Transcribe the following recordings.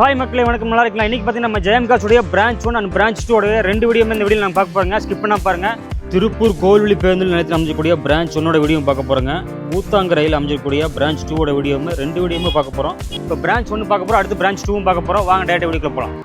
Hi மக்களே வணக்கம். நல்லா இருக்கலாம் இன்னைக்கு பார்த்தீங்கன்னா நம்ம Jayam காசுடைய branch one and branch two உடைய ரெண்டு வீடியோ இந்த வீடியோ நான் பார்க்க போறேங்க. ஸ்கிப் பண்ணா பாருங்க. திருப்பூர் கோல்வெளி பேருந்து நிலையத்தில் அமைஞ்சக்கூடிய பிரான்ச் ஒன்னோட வீடியோ பார்க்க போகிறாங்க ஊத்தாங்க ரயில் அமைஞ்சக்கூடிய பிரான்ச் டூவோட வீடியோவும் ரெண்டு வீடியோவும் பார்க்க போறோம். இப்போ பிரான்ச் ஒன்று பார்க்க போறோம் அடுத்து பிரான்ச் டூவும் பார்க்க போறோம். வாங்க டேரக்ட் வீடியோக்குள்ள போகலாம்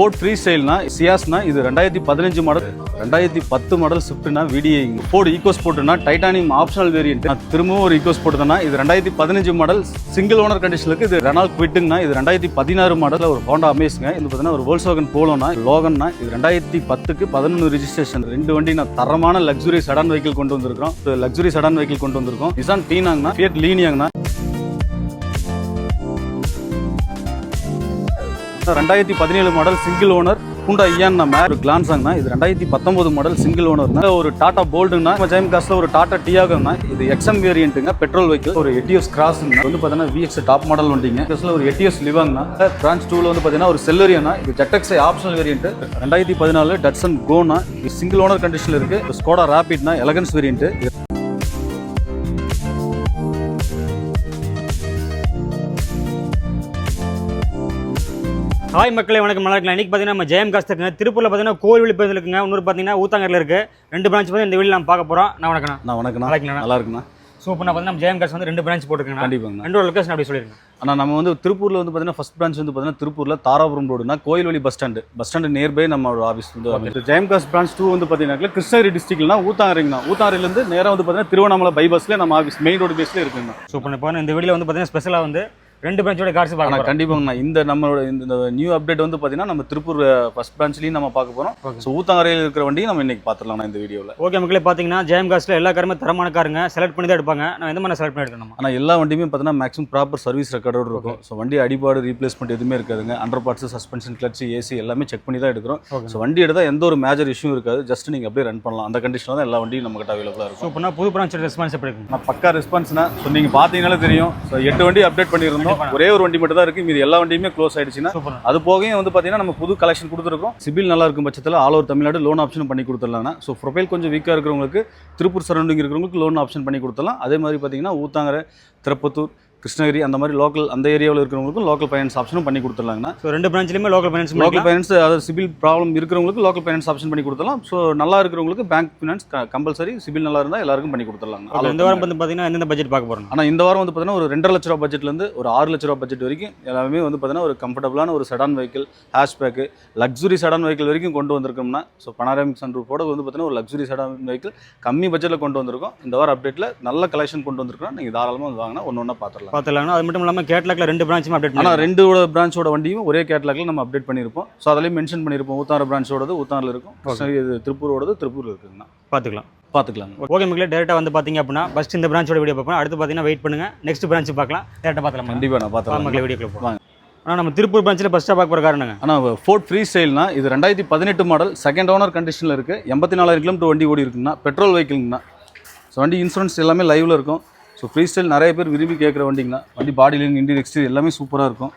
ஃபோர்ட் ஃப்ரீ ஸ்டைல்னா சியாஸ்னா இது ரெண்டாயிரத்தி பதினஞ்சு மாடல் ரெண்டாயிரத்தி பத்து மாடல் ஸ்விஃப்ட்னா விடிஐ ஃபோர்டு ஈகோ ஸ்போர்ட்னா டைட்டானியம் ஆப்ஷனல் வேரியன்ட் திரும்பவும் ஒரு ஈகோ ஸ்போர்ட்னா இது ரெண்டாயிரத்தி பதினஞ்சு மாடல் சிங்கிள் ஓனர் கண்டிஷனுக்கு இது ரெனால் குவிட்டுங்கனா இது ரெண்டாயிரத்தி பதினாறு மாடல் ஒரு ஹோண்டா அமேஸ்ங்க இது பார்த்தீங்கன்னா ஒரு வோல்ஸ்வாகன் போலோனா லோகன்னா இது ரெண்டாயிரத்தி பத்துக்கு பதினொன்று ரிஜிஸ்ட்ரேஷன் ரெண்டு வண்டி நான் தரமான லக்ஸுரி சடான் வெஹிக்கிள் கொண்டு வந்திருக்கோம் லக்ஸுரி சடான் வெஹிக்கிள் கொண்டு வந்திருக்கோம். நிசான் டீனாங்கன்னா ஃபியட் லீனியாங்கன்னா ரெண்டாயிரத்தி பதினேழு model single owner Hyundai Eon நம்ம ஒரு கிளான்சாங்னா இது ரெண்டாயிரத்தி பத்தொன்பது மாடல் சிங்கிள் ஓனர்னா ஒரு டாடா போல்டுனா ஜெயம் காஸ்ல ஒரு டாடா டியாகோனா இது எக்ஸம் வேரியன்ட்டுங்க பெட்ரோல் வெஹிக்கிள் ஒரு எட்டிஎஸ் கிராஸ் வந்து பார்த்தீங்கன்னா விஎக்ஸ் டாப் மாடல் வண்டிங்க. பிளஸ்ல ஒரு எட்டிஎஸ் லிவாங்னா பிரான்ச் டூல வந்து பார்த்தீங்கன்னா ஒரு செல்லரியானா இது ஜெட்டக்ஸ் ஆப்ஷனல் வேரியன்ட் ரெண்டாயிரத்தி பதினாலு டட்சன் கோனா இது சிங்கிள் ஓனர் கண்டிஷனில் இருக்கு. ஸ்கோடா ராபிட்னா எலகன்ஸ் வேரியன்ட் ஹாய் மக்களே வணக்கம். நல்லா இருக்கலாம் இன்னைக்கு பார்த்தீங்கன்னா நம்ம ஜெயம் காசு இருக்குங்க. திருப்பூரில் பார்த்தீங்கன்னா கோல்வெளி பேருந்து இருக்குங்க. இன்னொரு பார்த்தீங்கன்னா ஊத்தாங்கரில் இருக்கு. ரெண்டு பிரான்ச் வந்து இந்த வீடியோ நம்ம பார்க்க போறோம். நான் வணக்கம் நான் வணக்கண்ணா நல்லா இருக்கீங்களா? நல்லா இருக்குண்ணா. ஸோ இப்போ நான் பார்த்தீங்கன்னா ஜெயம் காசு வந்து ரெண்டு பிரான்ச் போட்டுருக்கேன் கண்டிப்பாங்கண்ணா. ரெண்டு லொக்கேஷன் அப்படி சொல்லிருங்க. ஆனால் நம்ம வந்து திருப்பூர்ல வந்து பார்த்தீங்கன்னா ஃபர்ஸ்ட் பிரான்ச் வந்து பார்த்தீங்கன்னா திருப்பூர்ல தாராபுரம் ரோடுனா கோயில்வழி bus stand bus stand nearby நம்ம ஆஃபீஸ் வந்து அமைச்சு ஜெயம்காஸ் பிரான்ச் டூ வந்து பார்த்தீங்கன்னா கிருஷ்ணகிரி டிஸ்ட்ரிக்ட்னா ஊத்தாங்கரைங்கண்ணா. ஊத்தாங்கரையிலேருந்து நேராக வந்து பார்த்தீங்கன்னா திருவண்ணாமலை பை பஸ்ல நம்ம ஆஃபீஸ் மெயின் ரோடு பேஸ்ல இருக்குங்கண்ணா. ஸோ இப்போ இந்த வீடியோ வந்து பார்த்தீங்கன்னா ஸ்பெஷலாக வந்து ரெண்டு பிரான்ச்சோட கார்ஸ் பார்க்க ஆனால் போறோம். கண்டிப்பாங்கண்ணா இந்த நம்மளோட இந்த நியூ அப்டேட் வந்து பார்த்தீங்கன்னா நம்ம திருப்பூர் ஃபர்ஸ்ட் பிரான்ச்லையும் நம்ம பார்க்க போகிறோம். ஸோ ஊத்தாங்கரையில் இருக்கிற வண்டியும் நம்ம இன்னைக்கு பார்த்துடலாம் இந்த வீடியோவில் ஓகே மக்களே பார்த்தீங்கன்னா ஜெயம் காசில் எல்லா காருமே தரமான காருங்க செலக்ட் பண்ணி தான் எடுப்பாங்க. நான் எந்த மாதிரி செலக்ட் பண்ணி எடுக்கணும் ஆனால் எல்லா வண்டியுமே பார்த்தீங்கன்னா மேக்ஸிமம் ப்ராப்பர் சர்வீஸ் ரெக்கார்டோடு இருக்கும். ஸோ வண்டி அடிபாடு ரீப்ளேஸ்மெண்ட் எதுவுமே இருக்காதுங்க. Under parts suspension clutch AC எல்லாமே செக் பண்ணி தான் எடுக்கிறோம். ஸோ வண்டி எடுத்தால் எந்த ஒரு மேஜர் இஷ்யூ இருக்காது. ஜஸ்ட் நீங்கள் அப்படியே ரன் பண்ணலாம். அந்த கண்டிஷனில் தான் எல்லா வண்டியும் நம்மகிட்ட அவைலபிளாக இருக்கும். ஸோ இப்போ புது பிரான்ச்சோட ரெஸ்பான்ஸ் எப்படி இருக்கும்? பக்கா ரெஸ்பான்ஸ்னா ஸோ நீங்கள் பார்த்தீங்கனாலே தெரியும். ஸோ எட்டு வண்டி அப்டேட் பண்ணியிருந்தோம். ஒரே ஒரு வண்டி மட்டும் தான் இருக்குது மீதி எல்லா வண்டியுமே க்ளோஸ் ஆயிடுச்சுன்னா அது போகையும் வந்து பார்த்தீங்கன்னா நம்ம புது கலெக்ஷன் கொடுத்துருக்கோம் சிபில் நல்லா இருக்கும் பட்சத்தில் all over Tamil Nadu loan option பண்ணி கொடுத்துடலாம் ஸோ ப்ரொஃபைல் கொஞ்சம் வீக்காக இருக்கிறவங்களுக்கு திருப்பூர் சரௌண்டிங் இருக்கிறவங்களுக்கு லோன் ஆப்ஷன் பண்ணி கொடுத்துடலாம். அதே மாதிரி பார்த்தீங்கன்னா ஊத்தாங்கரை திருப்பத்தூர் கிருஷ்ணகிரி அந்த மாதிரி லோக்கல் அந்த ஏரியாவில் இருக்கிறவங்களுக்கும் லோக்கல் ஃபைனான்ஸ் ஆப்ஷனும் பண்ணி கொடுத்துடலாங்கண்ணா. ஸோ ரெண்டு பிரான்ச்லையுமே லோக்கல் ஃபைனான்ஸ் லோக்கல் ஃபைனான்ஸ் அதாவது சிபில் ப்ராப்ளம் இருக்கிறவங்களுக்கு லோக்கல் ஃபைனான்ஸ் ஆப்ஷன் பண்ணி கொடுத்துடலாம். ஸோ நல்லா இருக்கிறவங்களுக்கு பேங்க் ஃபைனான்ஸ் கம்பல்சரி சிபில் நல்லா இருந்தால் எல்லாருக்கும் பண்ணி கொடுத்துடலாங்க இந்த வாரம் வந்து பார்த்தீங்கன்னா எந்தெந்த பட்ஜெட் பார்க்க போகிறோம் ஆனால் இந்த வாரம் வந்து பார்த்தீங்கன்னா ஒரு ரெண்டரை லட்ச ரூபா பட்ஜெட்லேருந்து ஒரு ஆறு லட்ச ரூபா பட்ஜெட் வரைக்கும் எல்லாமே வந்து பார்த்தீங்கன்னா ஒரு கம்ஃபர்டபுளான ஒரு செடான் வெஹிக்கிள் ஹேஷ்பேக்கு லக்ஸுரி செடான் வெஹிக்கிள் வரைக்கும் கொண்டு வந்திருக்கோம்னா ஸோ பனாராமிக் சன்ரூஃபோட வந்து பார்த்தீங்கன்னா ஒரு லக்ஸுரி செடான் வெஹிக்கிள் கம்மி பட்ஜெட்டில் கொண்டு வந்திருக்கோம். இந்த வாரம் அப்டேட்டில் நல்ல கலெக்ஷன் கொண்டு வந்திருக்கோம் நீங்கள் தாராளமாக வந்து வாங்கினா ஒன்று ஒன்றா பார்த்துடலாம் பார்த்துலாங்கன்னா அது மட்டும் இல்லாமல் கேட்லாக்ல ரெண்டு பிரான்ச்சுமே அப்டேட் ஆனால் ரெண்டோட பிரான்ச்சோட வண்டியும் ஒரே கேட்டலாக்ல நம்ம அப்டேட் பண்ணியிருப்போம் ஸோ அதிலையும் மென்ஷன் பண்ணியிருப்போம் ஊத்தார பிரான்ச்சோடது ஊத்தாரில் இருக்கும். இது திருப்பூரோடது திருப்பூரில் இருக்குங்கண்ணா பார்த்துக்கலாம். பார்த்துக்கலாங்க. ஓகே மக்களே டேரெக்டாக வந்து பார்த்தீங்க அப்படின்னா ஃபஸ்ட் இந்த பிரான்ச்சோட வீடியோ பார்ப்போம். அடுத்து பார்த்தீங்கன்னா வெயிட் பண்ணுங்க. நெக்ஸ்ட் பிரான்ச் பார்க்கலாம். டேரெக்டாக பார்க்கலாம் கண்டிப்பாக நான் பார்த்துக்கலாம் மக்களே வீடியோக்குள்ள போகலாம். ஆனால் நம்ம திருப்பூர் பிரான்ச்சில் ஃபஸ்ட்டாக பார்க்க போகிற காரணங்க ஆனால் ஃபோர்ட் ஃப்ரீ ஸ்டைல்னா இது ரெண்டாயிரத்தி பதினெட்டு மாடல் செகண்ட் ஓனர் கண்டிஷனில் இருக்குது எண்பத்தி நாலாயிரம் கிலோமீட்டர் வண்டி ஓடி இருக்குங்கண்ணா பெட்ரோல் வெஹிக்கிள்ங்கண்ணா ஸோ வண்டி இன்சூரன்ஸ் எல்லாமே லைவில் இருக்கும். ஸோ ஃப்ரீ ஸ்டைல் நிறைய பேர் விரும்பி கேட்குற வண்டிங்கண்ணா வண்டி பாடியிலிங் இன்டீரியர் எக்ஸ்டீரியர் எல்லாமே சூப்பராக இருக்கும்.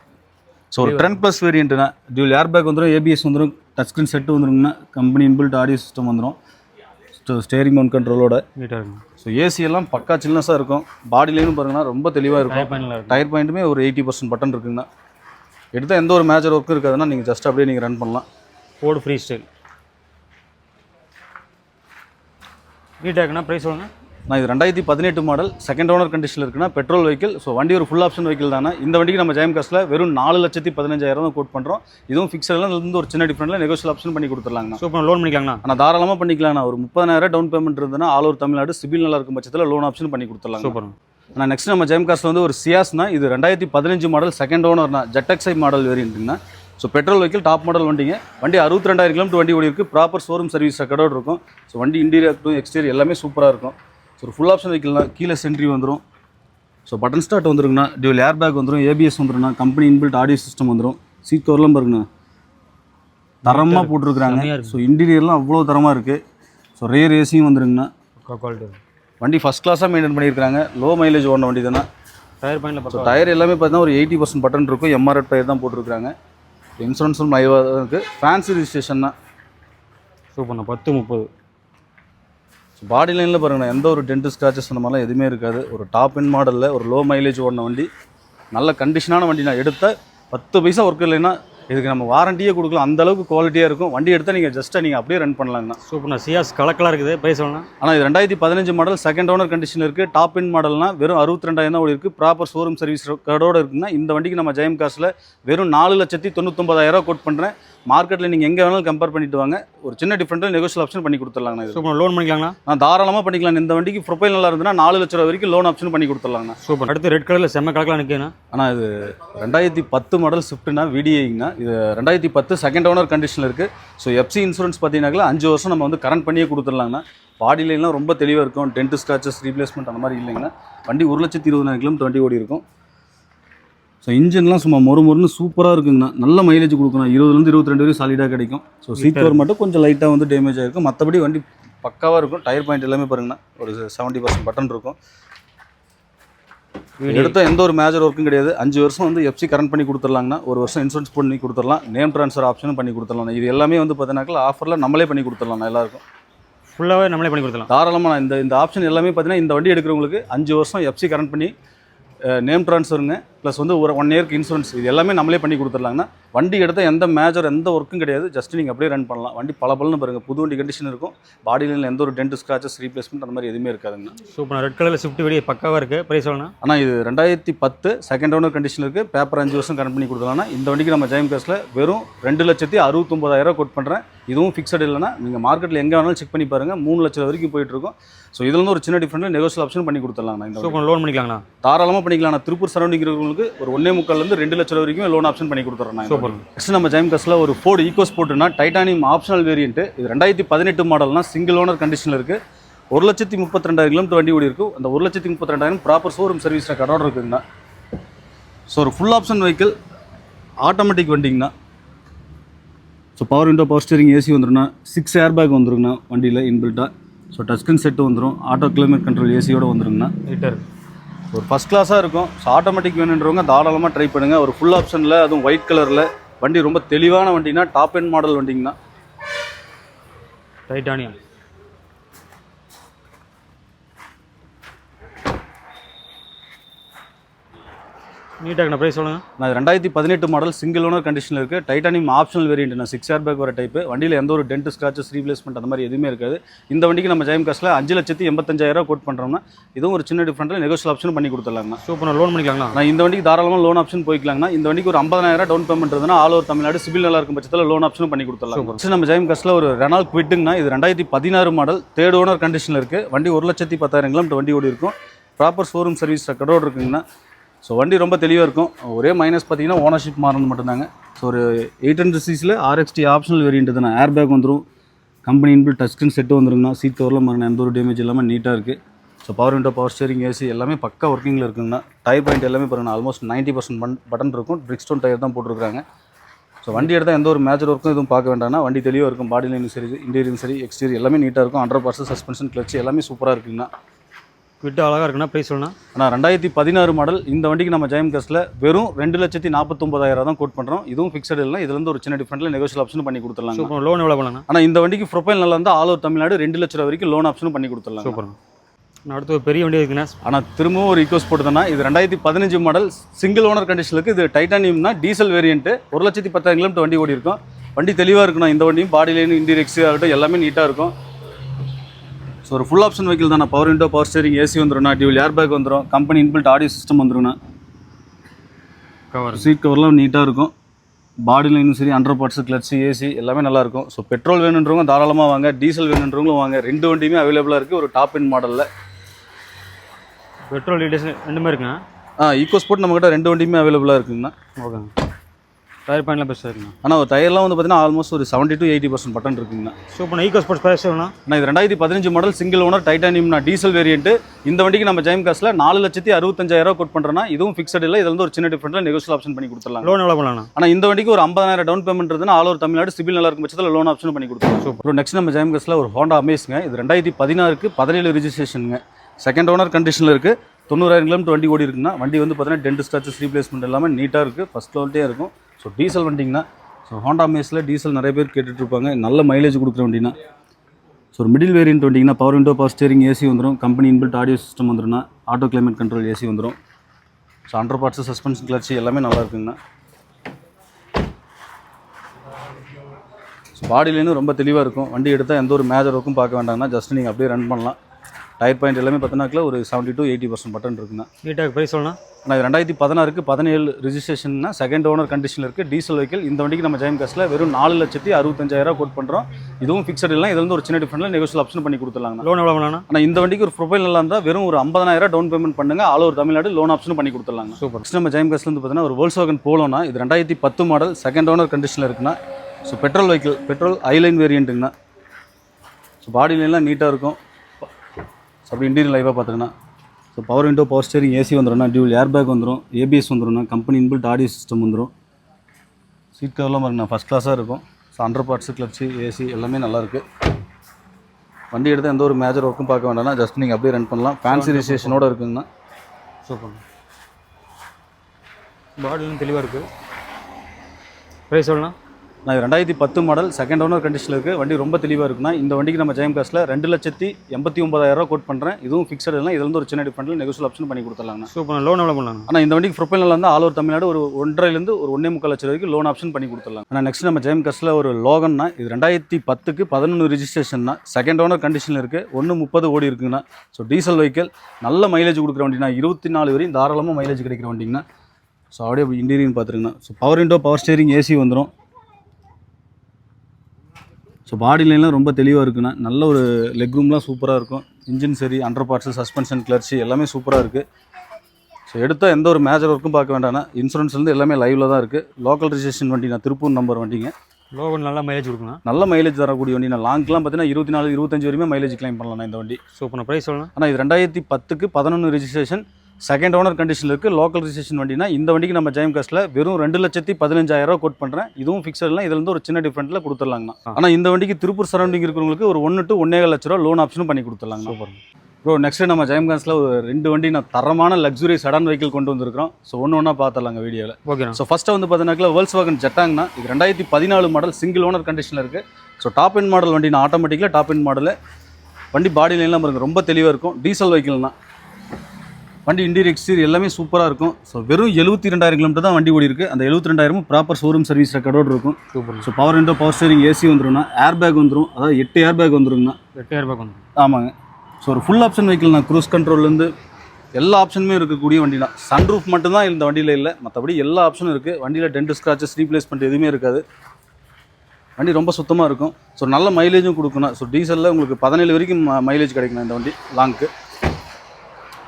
ஸோ ஒரு ட்ரெண்ட் ப்ளஸ் வேரியண்ட்னா டியூல் ஏர் பேக் வந்துடும் ஏபிஎஸ் வந்துடும் டச் ஸ்க்ரீன் செட்டு வந்துருங்கண்ணா கம்பெனி இன்பில்ட் ஆடியோ சிஸ்டம் வந்துடும் ஸ்டேரிங் மவுண்ட் கண்ட்ரோலோட நீட்டாக இருக்கும். ஸோ ஏசி எல்லாம் பக்கா சில்னஸாக இருக்கும். பாடியிலையும் பாருங்கன்னா ரொம்ப தெளிவாக இருக்கும். டயர் பாயிண்ட்டுமே ஒரு எயிட்டி பர்சன்ட் பட்டன் இருக்குங்கண்ணா எடுத்தால் எந்த ஒரு மேஜர் ஒர்க்கும் இருக்காதுன்னா நீங்கள் ஜஸ்ட் அப்படியே நீங்கள் ரன் பண்ணலாம். ஃபோர்டு ஃப்ரீ ஸ்டைல் நீட்டாக ப்ரைஸ் சொல்லுங்க. நான் இது ரெண்டாயிரத்தி பதினெட்டு மாடல் செகண்ட் ஓனர் கண்டிஷனில் இருக்குன்னா பெட்ரோல் வெஹிக்கிள் ஸோ வண்டி ஒரு ஃபுல் ஆப்ஷன் வெஹிக்கிள் தானே. இந்த வண்டிக்கு நம்ம ஜெயம் காஸ்ட்டில் வெறும் நாலு லட்சத்தி பதினஞ்சாயிரம் தான் கோட் பண்ணுறோம் இதுவும் ஃபிக்ஸடில் இருந்து ஒரு சின்ன டிஃப்ரெண்ட்டில் நெகோஷியல் ஆப்ஷன் பண்ணி கொடுத்துர்லாங்கண்ணா ஸோ இப்போ லோன் பண்ணிக்கலாங்கண்ணா. ஆனால் தாராளமாக பண்ணிக்கலாம்ண்ணா ஒரு முப்பதாயிரம் டவுன் பேமெண்ட் இருந்ததுன்னா ஆல் ஓவர் தமிழ்நாடு சிபில் நல்லா இருக்கும் பட்சத்தில் லோன் ஆப்ஷன் பண்ணி கொடுத்துர்லாங்க சூப்பர் ஆனால் நெக்ஸ்ட் நம்ம ஜெயம் காஸ்ட்டில் வந்து ஒரு சியாஸ்னா இது ரெண்டாயிரத்தி பதினஞ்சு மாடல் செகண்ட் ஓனர்னா ஜெட்டக்ஸை model வேரியண்ட்டுங்கண்ணா so petrol vehicle top model வண்டிங்க. வண்டி அறுபத்தி ரெண்டாயிரம் கிலோமீட்டர் வண்டி ஓடி இருக்குது ப்ராப்பர் ஷோரூம் சர்வீஸ் ரெக்கார்டோடு இருக்கும். ஸோ வண்டி இன்டீரியர் எக்ஸ்டீரியர் எல்லாமே சூப்பராக இருக்கும். ஒரு ஃபுல் ஆப்ஷன் வெஹிக்கிள்னா கீழே சென்ட்ரி வந்துடும் ஸோ பட்டன் ஸ்டார்ட் வந்துருங்கண்ணா டியூல் ஏர் பேக் வந்துடும் ஏபிஎஸ் வந்துருங்கண்ணா கம்பெனி இன்பில்ட் ஆடியோ சிஸ்டம் வந்துடும் சீட் கவர்லாம் பாருங்கண்ணா. தரமாக போட்டிருக்கிறாங்க. ஸோ இன்டீரியர்லாம் அவ்வளோ தரமாக இருக்குது ஸோ ரேர் ஏசியும் வந்துருங்கண்ணா குவாலிட்டி வண்டி ஃபஸ்ட் கிளாஸாக மெயின்டைன் பண்ணியிருக்காங்க லோ மைலேஜ் ஓடின வண்டி தானே. டயர் பாயிண்டில் ஸோ டயர் எல்லாமே பார்த்தீங்கன்னா ஒரு எயிட்டி பர்சன்ட் பட்டன் இருக்கும். எம்ஆர்எஃப் டயர் தான் போட்டிருக்காங்க இன்சூரன்ஸும் லைவாக தான் இருக்குது ஃபேன்சி ரிஜிஸ்ட்ரேஷன் தான் சூப்பர்ண்ணா பத்து முப்பது. பாடி லைனில் பாருங்கண்ணா எந்த ஒரு டென்ட் ஸ்க்ராச்சஸ் அந்த மாதிரிலாம் எதுவுமே இருக்காது. ஒரு டாப் இன் மாடலில் ஒரு லோ மைலேஜ் ஓடின வண்டி நல்ல கண்டிஷனான வண்டி நான் எடுத்த பத்து பைசா ஒர்க் இல்லைன்னா இதுக்கு நம்ம வாரண்டியே கொடுக்கலாம். அந்த அளவுக்கு குவாலிட்டியாக இருக்கும். வண்டி எடுத்தால் நீங்கள் ஜஸ்ட்டாக நீங்கள் அப்படியே ரன் பண்ணலாங்கண்ணா. சூப்பர்ண்ணா. சியாஸ் கலக்கலாக இருக்குது. எவ்வளோண்ணா? ஆனால் இது ரெண்டாயிரத்தி பதினஞ்சு மாடல் செகண்ட் ஓனர் கண்டிஷன் இருக்குது டாப் இன் மாடல்னா வெறும் அறுபத்தி ரெண்டாயிரம் தான் ஓடி இருக்குது ப்ராப்பர் ஷோரூம் சர்வீஸ் கார்டோட இருக்குன்னா இந்த வண்டிக்கு நம்ம ஜெயம் காசில் வெறும் நாலு லட்சத்தி தொண்ணூத்தொம்பதாயிரம் கோட் பண்ணுறேன் மார்க்கெட்டில் நீங்கள் எங்கே வேணாலும் கம்பேர் பண்ணிட்டு வாங்க. ஒரு சின்ன டிஃப்ரெண்ட்டில் நெகோஷியல் ஆப்ஷன் பண்ணி கொடுத்துடலாங்கண்ணா இது. சூப்பர். லோன் பண்ணிக்கலாங்களா நான் தாராளமாக பண்ணிக்கலாம். இந்த வண்டிக்கு ப்ரொஃபைல் நல்லா இருந்ததுன்னா நாலு லட்ச ரூபா வரைக்கும் லோன் ஆப்ஷன் பண்ணி கொடுத்துடலாங்கண்ணா. சூப்பர். அடுத்து ரெட் கலரில் செம்ம கலக்கலாம் நிற்குதுண்ணா ஆனால் இது ரெண்டாயிரத்தி பத்து மாடல் ஸ்விஃப்ட்னா விடிஐங்கண்ணா இது ரெண்டாயிரத்தி பத்து செகண்ட் ஓனர் கண்டிஷனில் இருக்குது ஸோ எஃப்சி இன்சூரன்ஸ் பார்த்தீங்கன்னாக்கா அஞ்சு வருஷம் நம்ம வந்து கரண்ட் பண்ணியே கொடுத்துடலாங்கண்ணா. பாடி லைன்லாம் ரொம்ப தெளிவாக இருக்கும். டென்ட் ஸ்க்ராச்சஸ் ரீப்ளேஸ்மெண்ட் அந்த மாதிரி இல்லைங்கண்ணா. வண்டி ஒரு லட்சத்தி இருபதாயிரம் கிலோமீட்டர் வண்டி ஓடி இருக்கும் ஸோ இன்ஜின்லாம் சும்மா மொறு மொறுன்னு சூப்பராக இருக்குங்கண்ணா. நல்ல மைலேஜ் கொடுக்கணும் இருபதுலேருந்து இருபத்தி ரெண்டு வரைக்கும் சாலிடாக கிடைக்கும் ஸோ சீட் கவர் மட்டும் கொஞ்சம் லைட்டாக வந்து டேமேஜ் ஆகிருக்கும் மற்றபடி வண்டி பக்காவாக இருக்கும். டயர் பாயிண்ட் எல்லாமே பாருங்கண்ணா. ஒரு செவன்ட்டி பர்சன்ட் பட்டன் இருக்கும். எடுத்த எந்த ஒரு மேஜர் ஒர்க்கும் கிடையாது. அஞ்சு வருஷம் வந்து எஃப்சி கரண்ட் பண்ணி கொடுத்துர்லாங்கண்ணா ஒரு வருஷம் இன்சூரன்ஸ் பண்ணி கொடுத்துடலாம். நேம் ட்ரான்ஸ்ஃபர் ஆப்ஷனும் பண்ணி கொடுத்துடலாம். இது எல்லாமே வந்து பார்த்தீங்கன்னாக்கா ஆஃபரில் நம்மளே பண்ணி கொடுத்துடலாம் எல்லாருக்கும். ஃபுல்லாகவே நம்மளே பண்ணி கொடுத்துடலாம். தாராளமாக இந்த இந்த ஆப்ஷன் எல்லாமே பார்த்தீங்கன்னா இந்த வண்டி எடுக்கிறவங்களுக்கு அஞ்சு வருஷம் எஃப்சி கரண்ட் பண்ணி நேம் ட்ரான்ஸ்ஃபருங்க ப்ளஸ் வந்து ஒரு ஒன் இயர்க்கு இன்சூரன்ஸ் இது எல்லாமே நம்மளே பண்ணி கொடுத்துர்லாங்கண்ணா வண்டி எடுத்த எந்த மேஜர் எந்த ஒர்க்கும் கிடையாது. ஜஸ்ட் நீங்கள் அப்படியே ரன் பண்ணலாம். வண்டி பல பலன்னு பாருங்கள் புது வண்டி கண்டிஷன் இருக்கும். பாடியில் எந்த ஒரு டென்ட் ஸ்க்ராச்சஸ் ரீப்ளேஸ்மெண்ட் அந்த மாதிரி எதுவுமே இருக்காதுங்கண்ணா சூப்பர் ரெட் கலரில் ஸ்விஃப்ட் வெளியே பக்காவாக இருக்குது பிரைஸ் எவ்வளோண்ணா? ஆனால் இது ரெண்டாயிரத்தி பத்து செகண்ட் ஓனர் கண்டிஷன் இருக்குது பேப்பர் அஞ்சு வருஷம் கரண்ட் பண்ணி கொடுத்துலாம்னா இந்த வண்டிக்கு நம்ம ஜெயம் காசில் வெறும் ரெண்டு லட்சத்தி அறுபத்தொம்பதாயிரம் கோட் பண்ணுறேன் இதுவும் ஃபிக்ஸட் இல்லைனா நீங்கள் மார்க்கெட்டில் எங்கே வேணாலும் செக் பண்ணி பாருங்கள் மூணு லட்சம் வரைக்கும் போயிட்டு இருக்கும். ஸோ இதுல இருந்து ஒரு சின்ன டிஃப்ரெண்ட் நெகோஷியல் ஆப்ஷன் பண்ணி கொடுத்துடலாம் இந்த லோன் பண்ணிக்கலாங்கண்ணா. தாராளமாக பண்ணிக்கலாம் திருப்பூர் சரௌண்டிங் இருக்கிறவங்களுக்கு ஒரு ஒன்னே முக்கால்லேருந்து ரெண்டு லட்சம் வரைக்கும் லோன் ஆப்ஷன் பண்ணி கொடுத்துறேன் நான் சூப்பர். நெக்ஸ்ட் நம்ம ஜெயம் காசில் ஒரு ஃபோர்டு ஈகோ ஸ்போர்ட்னா டைட்டானியம் ஆப்ஷனல் வேரியன்ட் இது ரெண்டாயிரத்தி பதினெட்டு மாடல்னா சிங்கிள் ஓனர் கண்டிஷனில் இருக்குது ஒரு லட்சத்தி முப்பத்தி ரெண்டாயிரம் கிலோமீட்டர் வண்டி ஓடி இருக்கும் அந்த ஒரு லட்சத்தி முப்பத்தி ரெண்டாயிரம் ப்ராப்பர் ஷோரூம் சர்வீஸ் கடோட இருக்குங்கண்ணா. ஸோ ஒரு full option vehicle automatic வண்டிங்கண்ணா. So power window power steering AC வந்துருண்ணா six air bag வந்துருங்கண்ணா வண்டியில் இன்பில்ட்டாக ஸோ டச் ஸ்க்ரீன் செட்டு வந்துடும் ஆட்டோ கிளைமேட் கண்ட்ரோல் ஏசியோட வந்துருங்கண்ணா. இருக்குது ஒரு ஃபஸ்ட் கிளாஸாக இருக்கும். ஸோ ஆட்டோமேட்டிக் வேணுன்றவங்க தாராளமாக ட்ரை பண்ணுங்கள் ஒரு ஃபுல் ஆப்ஷனில் அதுவும் ஒயிட் கலரில் வண்டி ரொம்ப தெளிவான வண்டினா டாப் எண்ட் மாடல் வண்டிங்கண்ணா டைட்டானியம் நீட்டாக ப்ரைஸ் சொல்லுங்கள் நான் ரெண்டாயிரத்தி பதினெட்டு மாடல் சிங்கிள் ஓனர் கண்டிஷனில் இருக்குது டைட்டானியம் ஆப்ஷனல் வேரியன்ட் நான் சிக்ஸ் ஏர் பேக் வர டைப்பு வண்டியில் எந்த ஒரு டென்ட் ஸ்க்ராச்சஸ் ரீப்ளேஸ்மெண்ட் அந்த மாதிரி எதுவுமே இருக்காது. இந்த வண்டிக்கு நம்ம ஜெயம் காசில் அஞ்சு லட்சத்தி எண்பத்தஞ்சாயிரம் கோட் பண்ணுறோம்னா இதுவும் ஒரு சின்ன டிஃப்ரெண்ட்டில் நெகோஷியல் ஆப்ஷன் பண்ணி கொடுத்துடலாங்கண்ணா. Super loan பண்ணிக்கலாங்கண்ணா. நான் இந்த வண்டிக்கு தாராளமாக லோன் ஆப்ஷன் போய்க்கலாங்கண்ணா. இந்த வண்டிக்கு ஒரு ஐம்பதாயிரம் டவுன் பேமெண்ட் இருந்ததுன்னா ஆல் ஓவர் தமிழ்நாடு சிவில் நல்லா இருக்கும் பட்சத்தில் லோன் ஆப்ஷனும் பண்ணி கொடுத்துடலாம் நம்ம ஜெயம் காசில் ஒரு ரெனால் குவிட்டுங்கண்ணா இது ரெண்டாயிரத்தி பதினாறு மாடல் தேர்ட் ஓனர் கண்டிஷனில் இருக்குது வண்டி ஒரு லட்சத்தி பத்தாயிரம் கிலோமீட்டர் வண்டி ஓடி இருக்கும் ப்ராப்பர் ஷோரூம் சர்வீஸ் ரெக்கடோடு இருக்குங்கண்ணா. ஸோ வண்டி ரொம்ப தெளிவாக இருக்கும். ஒரே மைனஸ் பார்த்தீங்கன்னா ஓனர்ஷிப் மாறணும் மட்டும்தாங்க. ஸோ ஒரு எயிட் ஹண்ட்ரட் சிசியில் ஆர்எக்ஸ்டி ஆப்ஷனல் வேரியன்ட் தானே. ஏர் பேக் வந்துடும் company inbuilt touch screen set வந்துருங்கண்ணா seat கவரில் மரணம் எந்த ஒரு டேமேஜ் இல்லாமல் நீட்டாக இருக்குது so power window power steering AC எல்லாமே பக்கா ஒர்க்கிங்கில் இருக்குங்கண்ணா. டயர் பாயிண்ட் எல்லாமே பாருங்கள் ஆல்மோஸ்ட் நைன்ட்டி பர்சன்ட் பட்டன் இருக்கும். பிரிக்ஸ்டோன் டயர் தான் போட்டிருக்காங்க ஸோ வண்டி எடுத்தால் எந்த ஒரு மேஜர் ஒர்க்கும் எதுவும் பார்க்க வேண்டாம்னா வண்டி தெளிவாக இருக்கும். பாடி லைனும் சரி இன்டீரியரும் சரி எக்ஸ்டீரியர் எல்லாமே நீட்டாக இருக்கும். ஹண்ட்ரட் பர்சன்ட் சஸ்பென்ஷன் கிளச் எல்லாமே சூப்பராக இருக்குங்கண்ணா. விட்டு அழகாக இருக்குண்ணா ப்ரைஸ் சொல்லுண்ணா. ஆனால் ரெண்டாயிரத்தி பதினாறு மாடல் இந்த வண்டிக்கு நம்ம ஜெயம் கஸ்ட்டில் வெறும் ரெண்டு லட்சத்தி நாற்பத்தொம்பதாயிரம் தான் கோட் பண்ணுறோம் இதுவும் ஃபிக்ஸட் இல்லை இதுலேருந்து ஒரு சின்ன டிஃப்ரெண்ட்டில் நெகோஷியல் ஆப்ஷன் பண்ணி கொடுத்துடலாம் சூப்பர் லோன் எவ்வளோ பண்ணலாண்ணா ஆனால் இந்த வண்டிக்கு ப்ரொஃபைல் நல்லா இருந்தால் ஆல் ஓவர் தமிழ்நாடு ரெண்டு லட்ச ரூபா வரைக்கும் லோன் ஆப்ஷனும் பண்ணி கொடுத்துடலாம் சூப்பர் நான் அடுத்து ஒரு பெரிய வண்டி இருக்குண்ணா. ஆனால் திரும்பவும் ஒரு ஈக்கோஸ் போட்டுதானா இது ரெண்டாயிரத்தி பதினஞ்சு மாடல் சிங்கிள் ஓனர் கண்டிஷனுக்கு இது டைட்டானியம்னா டீசல் வேரியன்ட் ஒரு லட்சத்தி பத்தாயிரம் கிலோமீட்டர் வண்டி ஓடி இருக்கும் வண்டி தெளிவாக இருக்கணும் இந்த வண்டியும் பாடி லைன் இன்டீரியக்ஸ் ஆகட்டும் எல்லாமே நீட்டாக இருக்கும். ஒரு ஃபுல் ஆப்ஷன் வெஹிக்கிள் தானே. Power window power steering AC வந்துடும் டியூல் ஏர் பேக் வந்துடும் கம்பெனி இன்பில்ட் ஆடியோ சிஸ்டம் வந்துருங்கண்ணா கவர் சீட் கவர்லாம் நீட்டாக இருக்கும். பாடி லைனும் சரி அண்டர் பார்ட்ஸு கிளச்சு ஏசி எல்லாமே நல்லா இருக்கும். ஸோ பெட்ரோல் வேணுன்றவங்க தாராளமாக வாங்க டீசல் வேணுன்றவங்களும் வாங்க. ரெண்டு வண்டியுமே அவைலபிளாக இருக்குது ஒரு டாப் இன் மாடலில் பெட்ரோல் டீட்டெயில்ஸ் ரெண்டுமே இருக்குண்ணா? ஆ ஈக்கோ ஸ்போர்ட் நம்மக்கிட்ட ரெண்டு வண்டியுமே அவைலபிளாக இருக்குங்கண்ணா. ஓகேங்க. டயர் பாயிண்ட்லாம் பெஸ்ட்டாக இருக்குண்ணா. ஆனால் ஒரு டயர்லாம் வந்து பார்த்தீங்கன்னா ஆல்மோஸ்ட் ஒரு seventy to eighty percent button இருக்குங்கண்ணா. சூப்பர் ஈகோ ஸ்போர்ட்ஸ் எவ்வளோண்ணா? ஆனால் இது ரெண்டாயிரத்தி பதினஞ்சு மாடல் சிங்கிள் ஓனர் டைட்டானியம்னா டீசல் வேரியன்ட் இந்த வண்டிக்கு நம்ம ஜெயம் காசில் நாலு லட்சத்தி அறுபத்தஞ்சாயிரம் கோட் பண்ணுறோன்னா இதுவும் ஃபிக்ஸட் இல்லை இதில் வந்து ஒரு சின்ன டிஃப்ரெண்ட்டில் நெகோஷியல் ஆப்ஷன் பண்ணி கொடுத்துடலாம் லோன் எவ்வளோ பண்ணலாண்ணா ஆனால் இந்த வண்டிக்கு ஒரு ஐம்பதாயிரம் டவுன் பேமெண்ட் இருந்ததுன்னா ஆல் ஓவர் தமிழ்நாடு சிபில் நல்லா இருக்கும் பட்சத்தில் லோன் ஆப்ஷன் பண்ணி கொடுத்துருவோம் சூப்பர். நெக்ஸ்ட் நம்ம ஜெயம் காசில் ஒரு ஹோண்டா அமேஸ்ங்க இது ரெண்டாயிரத்தி பதினாறுக்கு பதினேழு ரிஜிஸ்ட்ரேஷனுங்க செகண்ட் ஓனர் கண்டிஷனில் இருக்குது தொண்ணூறாயிரம் கிலோமீட்டர் வண்டி ஓடி இருக்குன்னா வண்டி வந்து பார்த்தீங்கன்னா டென்ட் ஸ்டாச்சஸ் ரீப்ளேஸ்மெண்ட் எல்லாமே நீட்டாக இருக்குது ஃபஸ்ட் குவாலிட்டியாக இருக்கும். ஸோ டீசல் வண்டிங்கன்னா ஸோ ஹோண்டா மேஸில் டீசல் நிறைய பேர் கேட்டுட்ருப்பாங்க. நல்ல மைலேஜ் கொடுக்குற வண்டினா ஸோ ஒரு middle variant வண்டிங்கன்னா power window power steering AC வந்துடும் கம்பெனி இன்பில்ட் ஆடியோ சிஸ்டம் வந்துடும்னா ஆட்டோ கிளைமேட் கண்ட்ரோல் ஏசி வந்துடும் ஸோ அண்டர் பார்ட்ஸு சஸ்பென்ஷன் கிளர்ச்சி எல்லாமே நல்லா இருக்குங்கண்ணா. ஸோ பாடியிலேருந்து ரொம்ப தெளிவாக இருக்கும். வண்டி எடுத்தால் எந்த ஒரு மேஜர் ஒர்க்கும் பார்க்க வேண்டாங்கன்னா ஜஸ்ட் நீங்கள் அப்படியே ரன் பண்ணலாம். டயர் பாயிண்ட் எல்லாமே பார்த்தீங்கன்னாக்கில் ஒரு seventy to eighty percent button இருக்குண்ணா நீட்டாக ப்ரைஸ் சொல்லலாம் இது ரெண்டாயிரத்தி பதினாறுக்கு பதினேழு ரிஜிஸ்ட்ரேஷன்னா செகண்ட் ஓனர் கண்டிஷனில் இருக்குது டீசல் வெஹிக்கிள் இந்த வண்டிக்கு நம்ம ஜெயம் காசில் வெறும் நாலு லட்சத்தி அறுபத்தஞ்சாயிரம் கோட் பண்ணுறோம் இதுவும் ஃபிக்ஸட் இல்லை இதுல இருந்து ஒரு சின்ன டிஃப்ரெண்ட்டில் நெகோஷியல் ஆப்ஷன் பண்ணி கொடுத்துலாங்க லோன் எவ்வளோ ஆனால் இந்த வண்டிக்கு ஒரு ப்ரொஃபைல் நல்லா இருந்தால் வெறும் ஒரு ஐம்பதாயிரம் டவுன் பேமெண்ட் பண்ணுங்க. All over Tamil Nadu loan option பண்ணி கொடுத்துலாங்க சூப்பர் நெக்ஸ்ட் நம்ம ஜெயம் இருந்து பார்த்தீங்கன்னா ஒரு வோல்ஸ்வாகன் போலோனா இது ரெண்டாயிரத்தி பத்து மாடல் செகண்ட் ஓனர் கண்டிஷனில் இருக்குன்னா ஸோ பெட்ரோல் வெஹிக்கிள் பெட்ரோல் ஐலைன் வேரியண்ட்டுங்கண்ணா ஸோ பாடியிலாம் நீட்டாக இருக்கும். ஸோ அப்படி இன்டீரியர் லைவாக பார்த்துக்கண்ணா so power window power steering AC வந்துடும்னா dual air bag வந்துடும் ஏபிஎஸ் வந்துடும்னா கம்பெனி இன்பில்ட் ஆடியோ சிஸ்டம் வந்துடும் சீட் கவர்லாம் பாருங்கண்ணா ஃபஸ்ட் கிளாஸாக இருக்கும். So under parts clutch AC எல்லாமே நல்லாயிருக்கு வண்டி எடுத்து எந்த ஒரு மேஜர் ஒர்க்கும் பார்க்க வேண்டாம்னா ஜஸ்ட் நீங்கள் அப்படியே ரன் பண்ணலாம். ஃபேன்சி ரிஜிஸ்ட்ரேஷனோட இருக்குங்கண்ணா சூப்பர் பாடிலும் தெளிவாக இருக்குது ப்ரைஸ் சொல்லலாம் நான் ரெண்டாயிரத்தி பத்து மாடல் செகண்ட் ஓனர் கண்டிஷனில் இருக்குது வண்டி ரொம்ப தெளிவாக இருக்குன்னா இந்த வண்டிக்கு நம்ம ஜெயம் காசில் ரெண்டு லட்சத்தி எண்பத்தி ஒன்பதாயிரம் கோட் பண்ணுறேன் இதுவும் ஃபிக்ஸட் இல்லை இதுல இருந்து ஒரு சின்ன டிஃபரெண்ட்டில் நெகோஷியல் ஆப்ஷன் பண்ணி கொடுத்துலாங்கண்ணா சூப்பர் லோன் எவ்வளோ பண்ணலாம்? ஆனால் இந்த வண்டிக்கு ப்ரொஃபைல் வந்து ஆல் ஓவர் தமிழ்நாடு ஒரு ஒன்றரைலேருந்து ஒரு ஒன்றே முக்கால் லட்சம் வரைக்கும் லோன் ஆப்ஷன் பண்ணி கொடுத்துடலாம். ஆனால் நெக்ஸ்ட் நம்ம ஜெயம் காசில் ஒரு லோகன்னா இது ரெண்டாயிரத்தி பத்துக்கு பதினொன்று ரிஜிஸ்ட்ரேஷன்னா செகண்ட் ஓனர் கண்டிஷனில் இருக்குது ஒன்று முப்பது ஓடி இருக்குங்கண்ணா. ஸோ டீசல் வெஹிக்கிள் நல்ல மைலேஜ் கொடுக்குற வண்டினா இருபத்தி நாலு வரையும் தாராளமாக மைலேஜ் கிடைக்கிற வண்டிங்கண்ணா. ஸோ அப்படியே interior பார்த்துருங்கண்ணா. So power window power steering AC வந்துடும் ஸோ பாடி லைன்லாம் ரொம்ப தெளிவாக இருக்குண்ணா. நல்ல ஒரு லெக் ரூம்லாம் சூப்பராக இருக்கும். இன்ஜின் சரி அண்டர் பார்ட்ஸு சஸ்பென்ஷன் கிளர்ச்சி எல்லாமே சூப்பராக இருக்குது ஸோ எடுத்தால் எந்த ஒரு மேஜர் ஒர்க்கும் பார்க்க வேண்டாம்னா இன்சூரன்ஸ்லேருந்து எல்லாமே லைவில் தான் இருக்குது லோக்கல் ரிஜிஸ்ட்ரேஷன் வண்டி நான் திருப்பூர் நம்பர் வண்டிங்க. லோன் நல்லா மைலேஜ் கொடுக்கலாம் நல்ல மைலேஜ் தரக்கூடிய வண்டி நான் லாங்க்லாம் பார்த்தீங்கன்னா இருபத்தி நாலு இருபத்தஞ்சு வரையுமே மைலேஜ் கிளைம் பண்ணலாம் இந்த வண்டி. சூப்பர் ப்ரைஸ் சொல்லலாம் ஆனால் இது ரெண்டாயிரத்தி பத்துக்கு பதினொன்று ரிஜிஸ்ட்ரேஷன் செகண்ட் ஓனர் கண்டிஷனில் இருக்குது லோக்கல் ரிஜிஸ்ட்ரேஷன் வண்டினா இந்த வண்டிக்கு நம்ம ஜெயம் காஸ்ட்டில் வெறும் ரெண்டு லட்சத்தி பதினஞ்சாயிரம் கோட் பண்ணுறேன் இதுவும் ஃபிக்ஸட்லாம் இதுல இருந்து ஒரு சின்ன டிஃப்ரெண்ட்டில் கொடுத்துடலாங்கண்ணா. ஆனால் இந்த வண்டிக்கு திருப்பூர் சரௌண்டிங் இருக்கிறவங்களுக்கு ஒரு ஒன்று டு ஒன்னே லட்ச ரூபா லோன் ஆப்ஷனும் பண்ணி கொடுத்துடலாங்க சூப்பர். ப்ரோ நெக்ஸ்ட் நம்ம ஜெயம் காஸ்ட்டில் ஒரு ரெண்டு வண்டி நான் தரமான லக்ஸுரி சடான் வெஹிக்கிள் கொண்டு வந்திருக்கிறோம். ஸோ ஒன்று ஒன்றா பார்த்துடலாங்க வீடியோவில் ஓகேண்ணா ஸோ ஃபஸ்ட்டு வந்து பார்த்தீங்கன்னா வேர்ல்ஸ் வாகன் ஜெட்டாங்னா இது ரெண்டாயிரத்தி பதினாலு மாடல் சிங்கிள் ஓனர் கண்டிஷனில் இருக்குது ஸோ டாப் எண்ட் மாடல் வண்டி நான் ஆட்டோமேட்டிக்கில் டாப் எண்ட் மாடலு வண்டி பாடி லைன்லாம் பாருங்க ரொம்ப தெளிவாக இருக்கும். டீசல் வெஹிக்கிள் தான் வண்டி இன்டீரியர் எக்ஸ்டீரியர் எல்லாமே சூப்பராக இருக்கும். ஸோ வெறும் எழுபத்தி ரெண்டாயிரம் கிலோமீட்டர் தான் வண்டி ஓடி இருக்குது அந்த எழுபத்தி ரெண்டாயிரமும் ப்ராப்பர் ஷோரூம் சர்வீஸ் ரெக்கார்டோடு இருக்கும். Super so power window power steering AC வந்துரும்னா air bag வந்துடும் அதாவது எட்டு ஏர் பேக் வந்துருங்கண்ணா எட்டாயிரம் ரூபாய் வந்து ஆமாங்க. ஸோ ஒரு ஃபுல் ஆப்ஷன் வெஹிக்கிள் நான் க்ரூஸ் கண்ட்ரோல்லேருந்து எல்லா ஆப்ஷனுமே இருக்கக்கூடிய வண்டி தான் சன்ரூஃப் மட்டும்தான் இந்த வண்டியில் இல்லை. மற்றபடி எல்லா ஆப்ஷனும் இருக்குது வண்டியில் டென்ட் ஸ்க்ராச்சஸ் ரீப்ளேஸ்மெண்ட் எதுவுமே இருக்காது. வண்டி ரொம்ப சுத்தமாக இருக்கும். ஸோ நல்ல மைலேஜும் கொடுக்கணும். ஸோ டீசலில் உங்களுக்கு பதினேழு வரைக்கும் மைலேஜ் கிடைக்கணும் இந்த வண்டி லாங்க்கு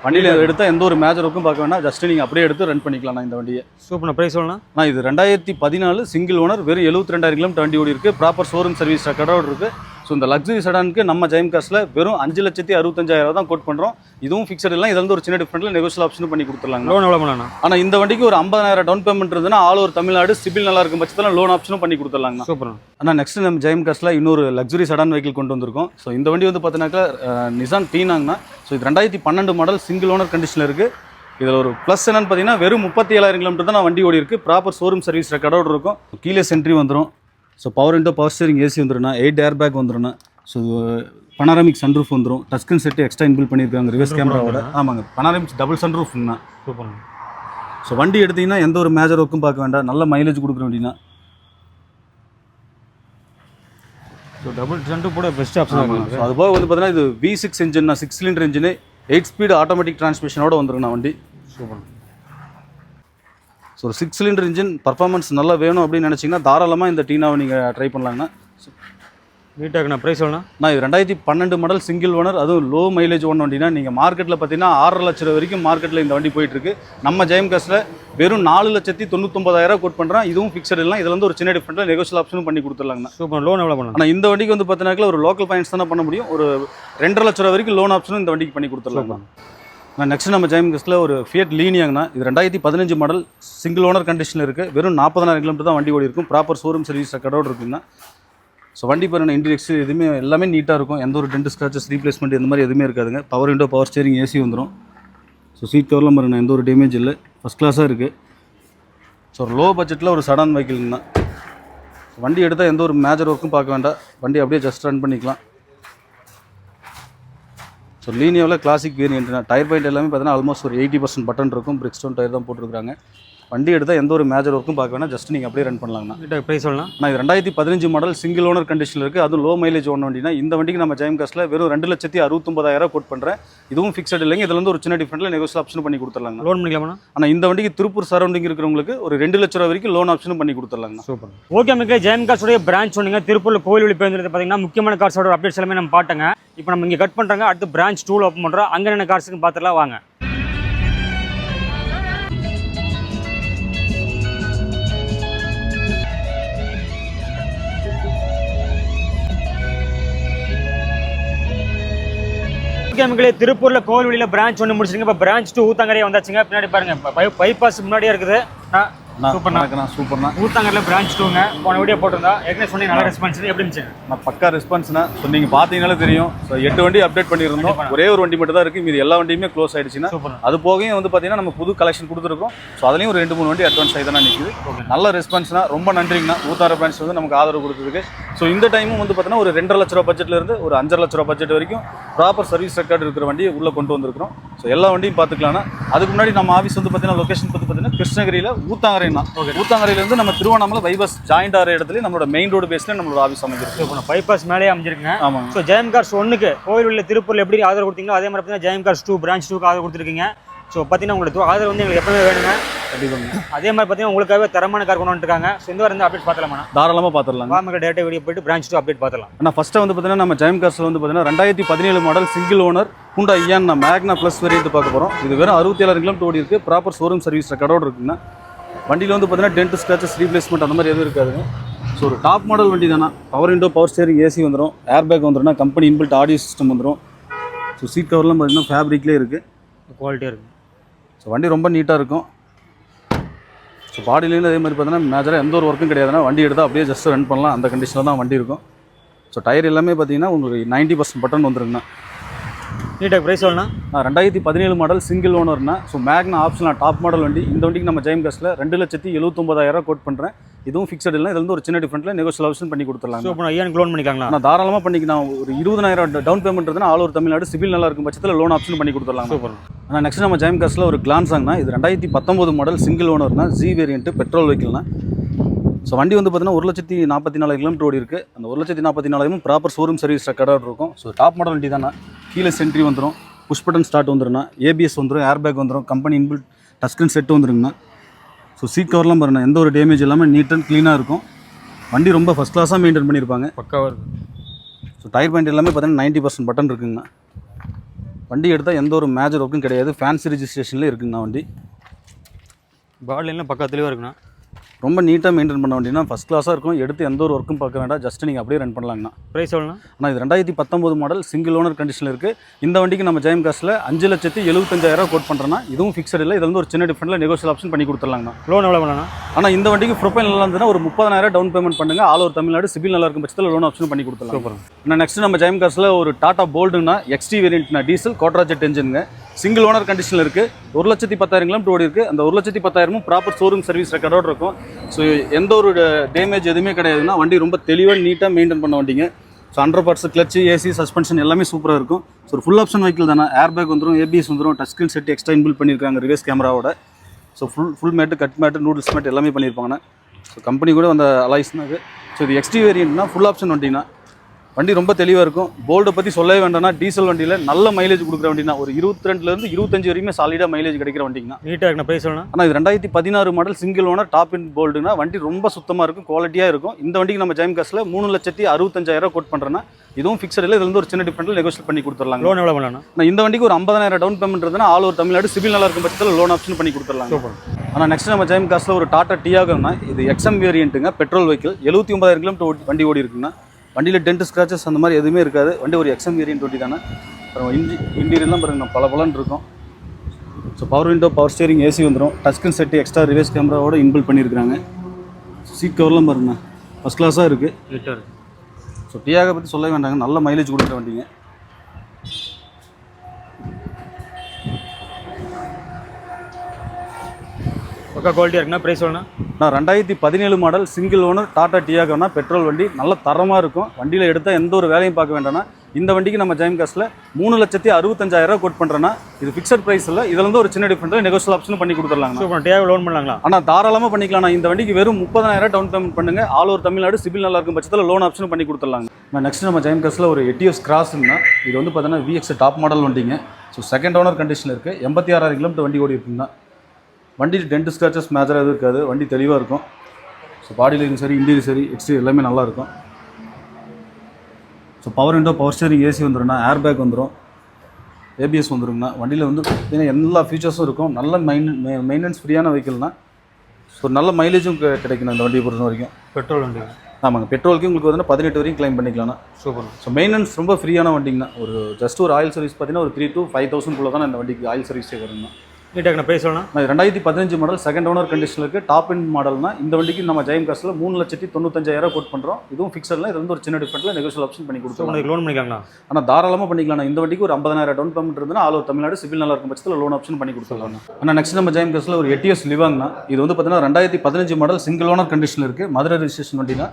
வண்டியில் எடுத்தால் எந்த ஒரு மேஜருக்கும் பார்க்க வேணாம். ஜஸ்ட் நீங்கள் அப்படியே எடுத்து ரன் பண்ணிக்கலாம் நான் இந்த வண்டியை. சூப்பர் ப்ரைஸ் சொல்லலாம் நான் இது ரெண்டாயிரத்தி பதினாலு சிங்கிள் ஓனர் வெறும் எழுபத்தி ரெண்டாயிரம் கிலோமீட்டர் வண்டி ஓடி இருக்குது ப்ராப்பர் ஷோரூம் சர்வீஸ் ரெக்கார்டோடு இருக்குது ஸோ இந்த லக்ஸரி செடானுக்கு நம்ம ஜெயம் காஸ்ட்டில் வெறும் அஞ்சு லட்சத்தி அறுபத்தஞ்சாயிரம் தான் கோட் பண்ணுறோம் இதுவும் ஃபிக்ஸட் இல்லை இதுல ஒரு சின்ன டிஃப்ரெண்ட்டில் நெகோஷியல் ஆப்ஷன் பண்ணி கொடுத்துருலாங்க லோன் எவ்வளோ பண்ணலாம் ஆனால் இந்த வண்டிக்கு ஒரு ஐம்பதாயிரம் டவுன் பேமெண்ட் இருந்ததுன்னா ஆல் ஓவர் தமிழ்நாடு சிபில் நல்லா இருக்கும் பட்சத்தில் லோன் ஆப்ஷனும் பண்ணி கொடுத்துடலாங்க சூப்பர் ஆனால் நெக்ஸ்ட் நம்ம ஜெயம் காஸ்ட்டில் இன்னொரு லக்ஸரி சடான் வெஹிக்கிள் கொண்டு வந்திருக்கோம். ஸோ இந்த வண்டி வந்து பார்த்தீங்கன்னாக்கா நிசான் டீனாங்கண்ணா ஸோ இது ரெண்டாயிரத்தி பன்னெண்டு மாடல் சிங்கிள் ஓனர் கண்டிஷனில் இருக்குது இதில் ஒரு ப்ளஸ் என்னன்னு பார்த்தீங்கன்னா வெறும் முப்பத்தி ஏழாயிரம் கிலோமீட்டர் தான் வண்டி ஓடி இருக்குது ப்ராப்பர் ஷோரூம் சர்வீஸ் ரெக்கார்டோடு இருக்கும். கீழே சென்ட்ரி வந்துடும் so power window power steering AC வந்துடும்னா eight air bag வந்துடும்னா ஸோ பனாராமிக் சன்ரூஃப் வந்துடும் டச்ஸ்கிரீன் செட்டு எக்ஸ்ட்ரா இன்பில் பண்ணியிருக்காங்க ரிவர்ஸ் கேமராவோட ஆமாங்க. பனாராமிக் டபுள் சூப்பர் ஸோ வண்டி எடுத்தீங்கன்னா எந்த ஒரு மேஜர் ஒர்க்கும் பார்க்க வேண்டாம். நல்ல மைலேஜ் கொடுக்குற வண்டினா. ஸோ டபுள் சென்ட்டு கூட பெஸ்ட் ஆப்ஷன் ஸோ அது போக வந்து பார்த்தீங்கன்னா இது V six engine six cylinder engine eight speed automatic டிரான்ஸ்மிஷனோட வந்துருங்கண்ணா வண்டி. சூப்பர் ஸோ ஒரு சிக்ஸ் சிலிண்டர் இன்ஜின் பர்ஃபார்மன்ஸ் நல்லா வேணும் அப்படின்னு நினச்சிங்கன்னா தாராளமாக இந்த டீனாவை நீங்கள் ட்ரை பண்ணலாங்கண்ணா. நீட்டாக இருக்குண்ணா ப்ரைஸ் சொல்லலாம் நான் இது ரெண்டாயிரத்தி பன்னெண்டு மாடல் சிங்கிள் ஓனர் அதுவும் லோ மைலேஜ் ஒன் வண்டினா நீங்கள் மார்க்கெட்டில் பார்த்தீங்கன்னா ஆறரை லட்ச ரூபா வரைக்கும் மார்க்கெட்டில் இந்த வண்டி போயிட்டு இருக்கு நம்ம ஜெயம் காஸ்ட்டில் வெறும் நாலு லட்சத்தி தொண்ணூத்தொம்பதாயிரம் கோட் பண்ணுறோம் இதுவும் ஃபிக்ஸட் இல்லை இதுல இருந்து ஒரு சின்ன டிஃப்ரெண்ட்டில் நெகோஷியல் ஆப்ஷனும் பண்ணி கொடுத்துடலாங்கண்ணா. சூப்பர் லோன் எவ்வளோ பண்ணலாம்? ஆனால் இந்த வண்டிக்கு வந்து பார்த்தீங்கன்னா ஒரு லோக்கல் ஃபைனான்ஸ் தானே பண்ண முடியும். ஒரு ரெண்டரை லட்ச ரூபா வரைக்கும் லோன் ஆப்ஷனும் இந்த வண்டிக்கு பண்ணி கொடுத்துடலாம் நான் நெக்ஸ்ட் நம்ம ஜெயம் கஸ்ட்டில் ஒரு ஃபியட் லீனியாங்கண்ணா இது ரெண்டாயிரத்தி பதினஞ்சு மாடல் சிங்கிள் ஓனர் கண்டிஷனில் இருக்குது வெறும் நாற்பதாயிரம் கிலோமீட்டர் தான் வண்டி ஓடி இருக்கும். ப்ராப்பர் ஷோரூம் சர்வீஸ் கடவுட் இருக்குங்கண்ணா. ஸோ வண்டி பாருங்க இன்டீரியர்ஸ் எதுவுமே எல்லாமே நீட்டாக இருக்கும். எந்த ஒரு டென்ட் ஸ்க்ராச்சஸ் ரீப்ளேஸ்மெண்ட் இந்த மாதிரி எதுவுமே இருக்காதுங்க. Power window power steering AC வந்துடும் ஸோ சீட் கவர்லாம் பாருங்க எந்த ஒரு டேமேஜ் இல்லை. ஃபஸ்ட் கிளாஸாக இருக்குது ஸோ ஒரு லோ பட்ஜெட்டில் ஒரு சடான் வெஹிக்கிள்ங்கண்ணா வண்டி எடுத்தால் எந்த ஒரு மேஜர் ஒர்க்கும் பார்க்க வேண்டாம். வண்டி அப்படியே ஜஸ்ட் ரன் பண்ணிக்கலாம். ஸோ லீனியோவில் கிளாசிக் வேரியன்ட்னா டயர் பாயிண்ட் எல்லாமே பார்த்தீங்கன்னா ஆல்மோஸ்ட் ஒரு எயிட்டி பர்சன்ட் பட்டன் இருக்கும். பிரிக்ஸ்டோன் டயர் தான் போட்டிருக்காங்க வண்டி எடுத்தால் எந்த ஒரு மேஜர் ஒர்க்கும் பார்க்க வேண்டாம் ஜஸ்ட் நீங்கள் அப்படியே ரன் பண்ணலாங்கண்ணா. ப்ரைஸ் சொல்லலாம். நான் இது ரெண்டாயிரத்தி பதினஞ்சு மாடல் சிங்கிள் ஓனர் கண்டிஷனில் இருக்குது அதுவும் லோ மைலேஜ் ஒன் வண்டினா இந்த வண்டிக்கு நம்ம ஜெயம் காஸ்ட்டில் வெறும் ரெண்டு லட்சத்தி அறுபத்தொம்பதாயிரம் கோட் பண்ணுறேன் இதுவும் ஃபிக்ஸட் இல்லைங்க. இதுல இருந்து ஒரு சின்ன டிஃப்ரெண்ட்டில் நெகோசியல் ஆப்ஷன் பண்ணி கொடுத்துர்லாங்க லோன் பண்ணிக்கலாமா ஆனால் இந்த வண்டிக்கு திருப்பூர் சரௌண்டிங் இருக்கிறவங்களுக்கு ஒரு ரெண்டு லட்ச ரூபா வரைக்கும் லோன் ஆப்ஷனும் பண்ணி கொடுத்துர்லாங்க சூப்பர் ஓகே மக்களே ஜெயம் கார்ஸோடைய பிரான்ச் சொன்னீங்க. திருப்பூர்ல கோயில் வழி பேருந்து பார்த்தீங்கன்னா முக்கியமான கார்ஸோட அப்டேட்ஸ் எல்லாமே நம்ம பாட்டுங்க இப்போ நம்ம இங்கே கட் பண்ணுறாங்க அடுத்து பிரான்ச் டூல் ஓப்பன் பண்ணுறோம் அங்கே என்ன கார்ஸுக்கு பார்த்துலாம் வாங்க. ஓகே திருப்பூர்ல கோவில் வழியில பிரான்ச் ஒன்று முடிச்சிருங்க இப்போ பிரான்ச் டூ ஊத்தங்கரையே வந்தாச்சுங்க. பின்னாடி பாருங்க. பை பைபாஸ் முன்னாடியே இருக்குது. சூப்பர்ண்ணா. சூப்பர்ண்ணா. ஊத்தங்கரில் பிரான்ச் டூங்க போன வீடியோ போட்டிருந்தா ஏற்கனவே சொன்னீங்க நல்ல ரெஸ்பான்ஸ் எப்படி இருந்துச்சு நான் பக்கா ரெஸ்பான்ஸ்னா ஸோ நீங்கள் பார்த்தீங்கனாலே தெரியும். ஸோ எட்டு வண்டி அப்டேட் பண்ணியிருந்தோம். ஒரே ஒரு வண்டி மட்டும் தான் இருக்குது மீது எல்லா வண்டியுமே க்ளோஸ் ஆயிடுச்சுன்னா அது போகையும் வந்து பார்த்தீங்கன்னா நம்ம புது கலெக்ஷன் கொடுத்துருக்கோம். ஸோ அதுலேயும் ஒரு ரெண்டு மூணு வண்டி அட்வான்ஸ் ஆகி தானே நிற்குது நல்ல ரெஸ்பான்ஸ்னா ரொம்ப நன்றிங்கண்ணா. ஊத்தார பிரான்ச் வந்து நமக்கு ஆதரவு கொடுத்ததுக்கு. ஸோ இந்த டைமும் வந்து பார்த்தீங்கன்னா ஒரு ரெண்டரை லட்ச ரூபா பட்ஜெட்ல இருந்து ஒரு அஞ்சரை லட்ச ரூபா பட்ஜெட் வரைக்கும் ப்ராப்பர் சர்வீஸ் ரெக்கார்டு இருக்கிற வண்டியை உள்ளே கொண்டு வந்திருக்கிறோம். ஸோ எல்லா வண்டியும் பார்த்துக்கலாம்னா அதுக்கு முன்னாடி நம்ம ஆஃபீஸ் வந்து பார்த்தீங்கன்னா லொகேஷன் வந்து பார்த்தீங்கன்னா கிருஷ்ணகிரியில் ஊத்தாங்கரைனா. ஊத்தாங்கரையிலேருந்து நம்ம திருவண்ணாமலை பைபஸ் ஜாயிண்ட் ஆகிற இடத்துல நம்மளோட மெயின் ரோடு பேஸில் நம்மளோட ஆஃபீஸ் அமைஞ்சிருக்கு. இப்போ பைபாஸ் மேலே அமைஞ்சிருக்குங்க. ஆமாங்க ஸோ ஜெயம் கார்ஸ் ஒன்றுக்கு கோவில் உள்ள திருப்பூரில் எப்படி ஆதரவு கொடுத்தீங்களோ அதே மாதிரி பார்த்தீங்கன்னா ஜெயம் கார்ஸ் டூ பிரான்ச் டூக்கு ஆதரவு கொடுத்துருக்கீங்க. ஸோ பார்த்தீங்கன்னா உங்களுக்கு ஆதரவு வந்து எங்களுக்கு எப்பவுமே வேணுங்க. கண்டிப்பாங்க அதே மாதிரி பார்த்தீங்கன்னா உங்களுக்காகவே தரமான கார் கொண்டு வந்துருக்காங்க ஸோ இந்த வாரம் அப்டேட் பார்த்துலாமா தாராளமாக பார்த்துடலாங்க. வாமக்க டேட்டா வீடியோ போயிட்டு பிரான்ச் டூ அப்டேட் பார்த்துலாம் ஆனால் ஃபஸ்ட்டு வந்து பார்த்தீங்கன்னா நம்ம ஜெயம் கார்ஸில் வந்து பார்த்தீங்கன்னா ரெண்டாயிரத்தி பதினேழு மாடல் சிங்கிள் ஓனர் ஹூண்டா நான் மேக்னா ப்ளஸ் வேரியன்ட் பார்க்க போகிறோம் இது வெறும் அறுபத்தி ஏழாயிரம் கிலோமீட்டர் ஓடி இருக்குது ப்ராப்பர் ஷோரூம் சர்வீஸ் ரெக்கார்டோடு இருக்குங்க. வண்டியில் வந்து பார்த்தீங்கன்னா டென்ட் ஸ்க்ராச்சஸ் ரீப்ளேஸ்மெண்ட் அந்த மாதிரி எதுவும் இருக்காதுங்க. ஸோ ஒரு டாப் மாடல் வண்டி தானே? Power window power steering AC வந்துடும் ஏர் பேக் வந்துடும் கம்பெனி இன்பில்ட் ஆடியோ சிஸ்டம் வந்துடும் ஸோ சீட் கவர்லாம் பார்த்தீங்கன்னா ஃபேப்ரிக்லேயே இருக்குது குவாலிட்டியாக இருக்குது ஸோ வண்டி ரொம்ப நீட்டாக இருக்கும். ஸோ பாடியிலேருந்து அதே மாதிரி பார்த்தீங்கன்னா மேஜராக எந்த ஒரு ஒர்க்கும் கிடையாதுன்னா வண்டி எடுத்தால் அப்படியே ஜஸ்ட் ரன் பண்ணலாம். அந்த கண்டிஷனில் தான் வண்டி இருக்கும். ஸோ டயர் எல்லாமே பார்த்தீங்கன்னா உங்களுக்கு நைன்ட்டி பர்சன்ட் பட்டன் வந்துருங்கண்ணா. நீட்டாக ப்ரைஸ் ஆ, ரெண்டாயிரத்தி பதினேழு மாடல் சிங்கிள் ஓனர்னா ஸோ மேக்னா ஆப்ஷனாக டாப் மாடல் வண்டி. இந்த வண்டிக்கு நம்ம ஜெயம் காஸ்ட்டில் ரெண்டு லட்சத்தி எழுபத்தொம்பதாயிரம் கோட் பண்ணுறேன் இதுவும் ஃபிக்ஸட் இல்லை இதுல இருந்து ஒரு சின்ன டிஃப்ரெண்ட்டில் நெகோசியல் ஆப்ஷன் பண்ணி கொடுத்துடலாம் ஸோ இப்போ ஐயானுக்கு லோன் பண்ணிக்கலாங்களா? நான் தாராளமாக பண்ணிக்கலாம் ஒரு இருபதாயிரம் டவுன் பேமெண்ட் இருந்தால் ஆல் ஓவர் தமிழ்நாடு சிவில் நல்லா இருக்கும் பட்சத்தில் லோன் ஆப்ஷன் பண்ணி கொடுத்துடலாம் சூப்பர் ஆனால் நெக்ஸ்ட் நம்ம ஜெயம் காஸ்ட்டில் ஒரு கிளான்சாங்னா இது ரெண்டாயிரத்தி பத்தொம்போது மாடல் சிங்கிள் ஓனர்னா ஜி வேரியன்ட் பெட்ரோல் வெஹிக்கிள்னா ஸோ வண்டி வந்து பார்த்தீங்கன்னா ஒரு லட்சத்தி நாற்பத்தி நாலு கிலோமீட்டர் ஓடி இருக்குது அந்த ஒரு லட்சத்தி நாற்பத்தி நாலாயிரமும் ப்ராப்பர் ஷோரூம் சர்வீஸ் ரெக்கார்டாக இருக்கும். ஸோ டாப் மாடல் வண்டி தானே. கீழே சென்ட்ரி வந்துடும் புஷ் பட்டன் ஸ்டார்ட் வந்துருண்ணா ஏபிஎஸ் வந்துடும் ஏர் பேக் வந்துடும் கம்பெனி இன்பில்ட் டஸ்கிரீன் செட் வந்துருங்கண்ணா ஸோ சீட் கவர்லாம் பாருங்க எந்த ஒரு டேமேஜ் இல்லாமல் நீட் அண்ட் க்ளீனாக இருக்கும். வண்டி ரொம்ப ஃபஸ்ட் கிளாஸாக மெயின்டைன் பண்ணியிருப்பாங்க பக்காவாக இருக்குது ஸோ டயர் பாயிண்ட் எல்லாமே பார்த்தீங்கன்னா நைன்ட்டி பர்சன்ட் பட்டன் இருக்குங்கண்ணா. வண்டி எடுத்தால் எந்த ஒரு மேஜர் ஒர்க்கும் கிடையாது. ஃபேன்சி ரிஜிஸ்ட்ரேஷன்லேயே இருக்குங்கண்ணா வண்டி. பாடிலாம் பக்கா தெளிவாக இருக்குண்ணா. ரொம்ப நீட்டாக மெயின்டைன் பண்ண வண்டினா ஃபஸ்ட் கிளாஸாக இருக்கும். எடுத்து எந்த ஒரு ஒர்க்கும் பார்க்க வேண்டாம். ஜஸ்ட் நீங்கள் அப்படியே ரன் பண்ணலாங்கண்ணா. ப்ரைஸ் சொல்லணும் ஆனால் இது ரெண்டாயிரத்தி பத்தொம்போது மாடல் சிங்கிள் ஓனர் கண்டிஷனில் இருக்குது இந்த வண்டிக்கு நம்ம ஜெயம் காசில் அஞ்சு லட்சத்தி எழுபத்தஞ்சாயிரம் கோட் பண்ணுறோன்னா இதுவும் ஃபிக்ஸட் இல்லை. இது வந்து ஒரு சின்ன டிஃப்ரெண்ட்டில் நெகோசியல் ஆப்ஷன் பண்ணி கொடுத்துடலாங்கண்ணா. லோன் எவ்வளோ பண்ணலாம் ஆனால் இந்த வண்டிக்கு ப்ரொஃபைல் நல்லா இருந்ததுன்னா ஒரு முப்பதாயிரம் டவுன் பேமெண்ட் பண்ணுங்க. ஆல் ஓவர் தமிழ்நாடு சிபில் நல்லா இருக்கும் பட்சத்தில் லோன் ஆப்ஷன் பண்ணி கொடுத்துடலாம் சூப்பர் நான் நெக்ஸ்ட் நம்ம ஜெயம் காசில் ஒரு டாடா போல்டுனா எக்ஸ்டி வேரியன்ட்னா டீசல் கோட்ராஜெட் என்ஜினுங்க சிங்கிள் ஓனர் கண்டிஷனில் இருக்குது ஒரு லட்சத்தி பத்தாயிரம் கிலோமீட்டர் ஓடி இருக்குது அந்த ஒரு லட்சத்தி பத்தாயிரமும் ப்ராப்பர் ஷோரூம் சர்வீஸ் ரெக்கார்டோடு இருக்கும். ஸோ எந்த ஒரு டேமேஜ் எதுவுமே கிடையாதுன்னா வண்டி ரொம்ப தெளிவாக நீட்டாக மெயின்டைன் பண்ண வண்டிங்க. So hundred parts clutch AC suspension எல்லாமே சூப்பராக இருக்கும். ஸோ ஒரு ஃபுல் ஆப்ஷன் வெஹிக்கிள் தானே. ஏர் பேக் வந்துடும் ஏபிஎஸ் வந்துடும் touch screen set extra inbuilt பண்ணியிருக்காங்க ரிவர்ஸ் கேமராவோட so full full mat cut mat noodles mat எல்லாமே பண்ணியிருப்பாங்க. ஸோ கம்பெனி கூட அந்த அலைஸ்னாக்கு ஸோ இது எக்ஸ்டி வேரியன்ட்னா ஃபுல் ஆப்ஷன் வண்டிங்கன்னா வண்டி ரொம்ப தெளிவாக இருக்கும். போல்டை பற்றி சொல்லவே வேண்டாம்னா டீசல் வண்டியில் நல்ல மைலேஜ் கொடுக்குற வண்டினா ஒரு இருபத்தி ரெண்டுலேருந்து இருபத்தஞ்சு வரைக்குமே சாலிடாக மைலேஜ் கிடைக்கிற வண்டிங்கண்ணா. நீட்டாக இருக்குண்ணா ப்ரைஸ் சொல்லணும் ஆனால் இது ரெண்டாயிரத்தி பதினாறு model single owner top end போல்டுனா வண்டி ரொம்ப சுத்தமாக இருக்கும் குவாலிட்டியாக இருக்கும். இந்த வண்டிக்கு நம்ம ஜெயம் காசில் மூணு லட்சத்தி அறுபத்தஞ்சாயிரம் கோட் பண்ணுறேன்னா இதுவும் ஃபிக்ஸட் இல்லை இதுல இருந்து ஒரு சின்ன டிஃப்ரெண்ட்டில் நெகோஷியேட் பண்ணி கொடுத்துடலாங்க லோன் எவ்வளோ பண்ணலாம் நான் இந்த வண்டிக்கு ஒரு ஐம்பதாயிரம் டவுன் பேமெண்ட் இருந்ததுன்னா ஆல் ஓவர் தமிழ்நாடு சிவில் நல்லா இருக்கும் பட்சத்தில் லோன் ஆப்ஷன் பண்ணி கொடுத்துடலாம் ஆனால் நெக்ஸ்ட் நம்ம ஜெயம் காசில் ஒரு டாட்டா டியாகோனா இது எக்ஸம் வேரியன்ட்டுங்க பெட்ரோல் வெஹிக்கிள் எழுபத்தி ஒன்பதாயிரம் கிலோமீட்டர் வண்டி ஓடி இருக்குன்னா வண்டியில் டென்ட் ஸ்க்ராச்சஸ் அந்த மாதிரி எதுவுமே இருக்காது. வண்டி ஒரு எக்ஸம் வேரியன்ட் வண்டி தானே அப்புறம் இன்ஜி இன்டீரியர்லாம் பாருங்க பல பலன் இருக்கும். So power window power steering AC வந்துடும் டச்ஸ்கிரீன் செட்டு எக்ஸ்ட்ரா ரிவர்ஸ் கேமராவோட இன்பில் பண்ணியிருக்காங்க சீட் கவர்லாம் பாருங்க. ஃபஸ்ட் கிளாஸாக இருக்குது ஸோ டியாக பற்றி சொல்ல வேண்டாங்க. நல்ல மைலேஜ் கொடுக்குற வண்டிங்க. பக்கா குவாலிட்டியாக இருக்குண்ணா ப்ரைஸ் சொல்லணும் நான் ரெண்டாயிரத்தி பதினேழு மாடல் சிங்கிள் ஓனர் டாடா டியாகோனா பெட்ரோல் வண்டி. நல்ல தரமாக இருக்கும். வண்டியில் எடுத்தால் எந்த ஒரு வேலையும் பார்க்க வேண்டாம்னா இந்த வண்டிக்கு நம்ம ஜெயம் காசில் மூணு லட்சத்தி அறுபத்தஞ்சாயிரம் கோட் பண்ணுறேன்னா இது ஃபிக்ஸட் ப்ரைஸ் இல்லை. இதுல இருந்து ஒரு சின்ன டிஃப்ரெண்ட் நெகோசியல் ஆப்ஷன் பண்ணி கொடுத்துடலாங்க சூப்பர். டியாகோ லோன் பண்ணலாங்களா? ஆனால் தாராளமாக பண்ணிக்கலாம் இந்த வண்டிக்கு வெறும் முப்பதாயிரம் டவுன் பேமெண்ட் பண்ணுங்க. ஆல் ஓவர் தமிழ்நாடு சிபில் நல்லா இருக்கும் பட்சத்தில் லோன் ஆப்ஷன் பண்ணி கொடுத்துடலாங்க. நெக்ஸ்ட் நம்ம ஜெயம் காசில் ஒரு எட்டிஎஸ் கிராஸ்னா இது வந்து பார்த்தீங்கன்னா விஎக்ஸ் டாப் மாடல் வண்டிங்க. ஸோ செகண்ட் ஓனர் கண்டிஷனில் இருக்குது எண்பத்தி ஆறாயிரம் கிலோமீட்டர் வண்டி ஓடி இருக்குங்க வண்டி டென்ட் ஸ்க்ராச்சஸ் மேஜராக எதுவும் இருக்காது. வண்டி தெளிவாக இருக்கும். ஸோ பாடியிலையும் சரி இன்டீரியர் சரி எக்ஸ்டீரியர் எல்லாமே நல்லா இருக்கும். So power window power steering AC வந்துடும்னா air bag வந்துடும் ஏபிஎஸ் வந்துருங்கண்ணா வண்டியில் வந்து பார்த்தீங்கன்னா எல்லா ஃபீச்சர்ஸும் இருக்கும். நல்ல மெயின் மெயின்டெனன்ஸ் ஃப்ரீயான வெஹிக்கிள்னா ஸோ நல்ல மைலேஜும் கிடை- கிடைக்கும் இந்த வண்டியை பொறுத்த வரைக்கும். பெட்ரோல் வண்டி. ஆமாங்க. பெட்ரோலுக்கு உங்களுக்கு வந்து பதினெட்டு வரைக்கும் கிளைம் பண்ணிக்கலாம்ண்ணா சூப்பர் ஸோ மெயின்டெனன்ஸ் ரொம்ப ஃப்ரீயான வண்டிங்கண்ணா. ஒரு ஜஸ்ட் ஒரு ஆயில் சர்வீஸ் பார்த்தீங்கன்னா ஒரு த்ரீ to ஃபைவ் தௌசண்ட் குள்ள தான் இந்த வண்டிக்கு ஆயில் சர்வீஸே வருங்கண்ணா நீட்டாக நான் ரெண்டாயிரத்தி பதினஞ்சு மாடல் செகண்ட் ஓனர் கண்டிஷனில் இருக்குது டாப் எண்ட் மாடல்னா இந்த வண்டிக்கு நம்ம ஜெயம் காசில் மூணு லட்சத்தி தொண்ணூத்தஞ்சாயிரம் கோட் பண்ணுறோம் இதுவும் ஃபிக்ஸடில் இது வந்து ஒரு சின்ன டிஃப்ரெண்ட்டில் நெகோஷியல் ஆப்ஷன் பண்ணி ஸோ கொடுத்துருவோம் உங்களுக்கு லோன் பண்ணிக்கலாங்களா ஆனால் தாராளமாக பண்ணிக்கலாம் இந்த வண்டிக்கு ஒரு ஐம்பதாயிரம் டவுன் பேமெண்ட் இருந்ததுன்னா ஆல் தமிழ்நாடு சிவில் நல்லா இருக்கும் பட்சத்தில் லோன் ஆப்ஷன் பண்ணி கொடுத்துடலாம் ஆனால் நெக்ஸ்ட் நம்ம ஜெயம் காசில் ஒரு எட்டிஎஸ் லிவாங்னா இது வந்து பார்த்தீங்கன்னா ரெண்டாயிரத்தி பதினஞ்சு மாடல் சிங்கிள் ஓனர் கண்டிஷனில் இருக்குது மதுரை ரெஜிஸ்ட்ரேஷன் வண்டினா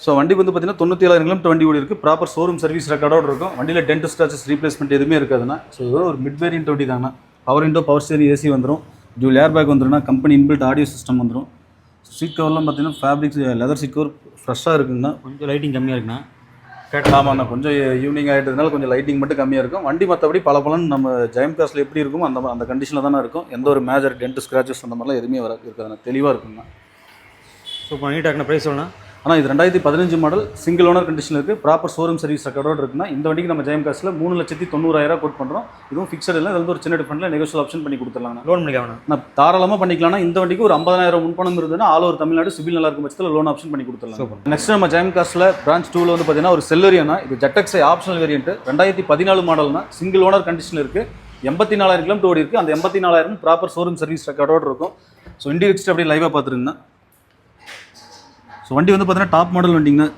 ஸோ வண்டி வந்து பார்த்தீங்கன்னா தொண்ணூற்றி ஏழாயிரம் கிலோமீட்டர் வண்டி ஓடி இருக்குது ப்ராப்பர் ஷோரூம் சர்வீஸ் ரெக்கார்டோடு இருக்கும். வண்டியில் டென்ட் ஸ்டாச்சஸ் ரீப்ளேஸ்மெண்ட் எதுவுமே இருக்காதுண்ணா. ஸோ இது ஒரு மிட் வேரியன்ட் வண்டி தாங்கண்ணா power window power steering AC வந்துடும் ஜூல் ஏர் பேக் வந்துடும்னா கம்பெனி இன்பில்ட் ஆடியோ சிஸ்டம் வந்துடும் சீட் கவர்லாம் பார்த்தீங்கன்னா ஃபேப்ரிக் லெதர் சீட் கவர் ஃப்ரெஷ்ஷாக இருக்குங்கண்ணா. கொஞ்சம் லைட்டிங் கம்மியாக இருக்குண்ணா. ஆமாண்ணா கொஞ்சம் ஈவினிங் ஆகிட்டதுனால கொஞ்சம் லைட்டிங் மட்டும் கம்மியாக இருக்கும். வண்டி மற்றபடி பல பலன் நம்ம ஜெயம் காசில் எப்படி இருக்குமோ அந்த அந்த கண்டிஷனில் தானே இருக்கும். எந்த ஒரு மேஜர் டென்ட் ஸ்க்ராச்சஸ் அந்த மாதிரிலாம் எதுவுமே வர இருக்காதுண்ணா. தெளிவாக இருக்குங்கண்ணா. சூப்பர் நீட்டாக ப்ரைஸ் சொல்லணும் ஆனால் இது ரெண்டாயிரத்தி பதினஞ்சு மாடல் சிங்கிள் ஓனர் கண்டிஷனில் இருக்குது ப்ராப்பர் ஷோரூம் சர்வீஸ் ரெக்கார்டோடு இருக்குன்னா இந்த வண்டிக்கு நம்ம ஜெயம் காசில் மூணு லட்சத்தி தொண்ணூறாயிரம் கோட் பண்ணுறோம் இதுவும் ஃபிக்ஸட் இல்லை இது வந்து ஒரு சின்ன டிஃப்ரெண்ட்டில் நெகோஷியல் ஆப்ஷன் பண்ணி கொடுத்துடலாங்கண்ணா லோன் பண்ணிக்கலாம் நான் தாராளமாக பண்ணிக்கலாம்னா இந்த வண்டிக்கு ஒரு ஐம்பதாயிரம் முன்பணம் இருந்ததுன்னா ஆல் ஓவர் தமிழ்நாடு சிவில் நல்லா இருக்கும் பட்சத்தில் லோன் ஆப்ஷன் பண்ணி கொடுத்துடலாம் நெக்ஸ்ட் நம்ம ஜெயம் காஸ்ட்டில் பிரான்ச் டூவில் வந்து பார்த்தீங்கன்னா ஒரு செல்லரியானா இது ஜெட்டக்ஸை ஆப்ஷனல் வேரியன்ட் ரெண்டாயிரத்தி பதினாலு மாடல்னா சிங்கிள் ஓனர் கண்டிஷனில் இருக்குது எண்பத்தி நாலாயிரம் கிலோமீட்டர் ஓடி இருக்குது அந்த எண்பத்தி நாலாயிரம் ப்ராப்பர் ஷோரூம் சர்வீஸ் ரெக்கார்டோடு இருக்கும். ஸோ இண்டி எக்ஸ்ட் அப்படியே லைவாக பார்த்துருங்கண்ணா ஸோ வண்டி வந்து பார்த்தீங்கன்னா top model வண்டிங்கன்னா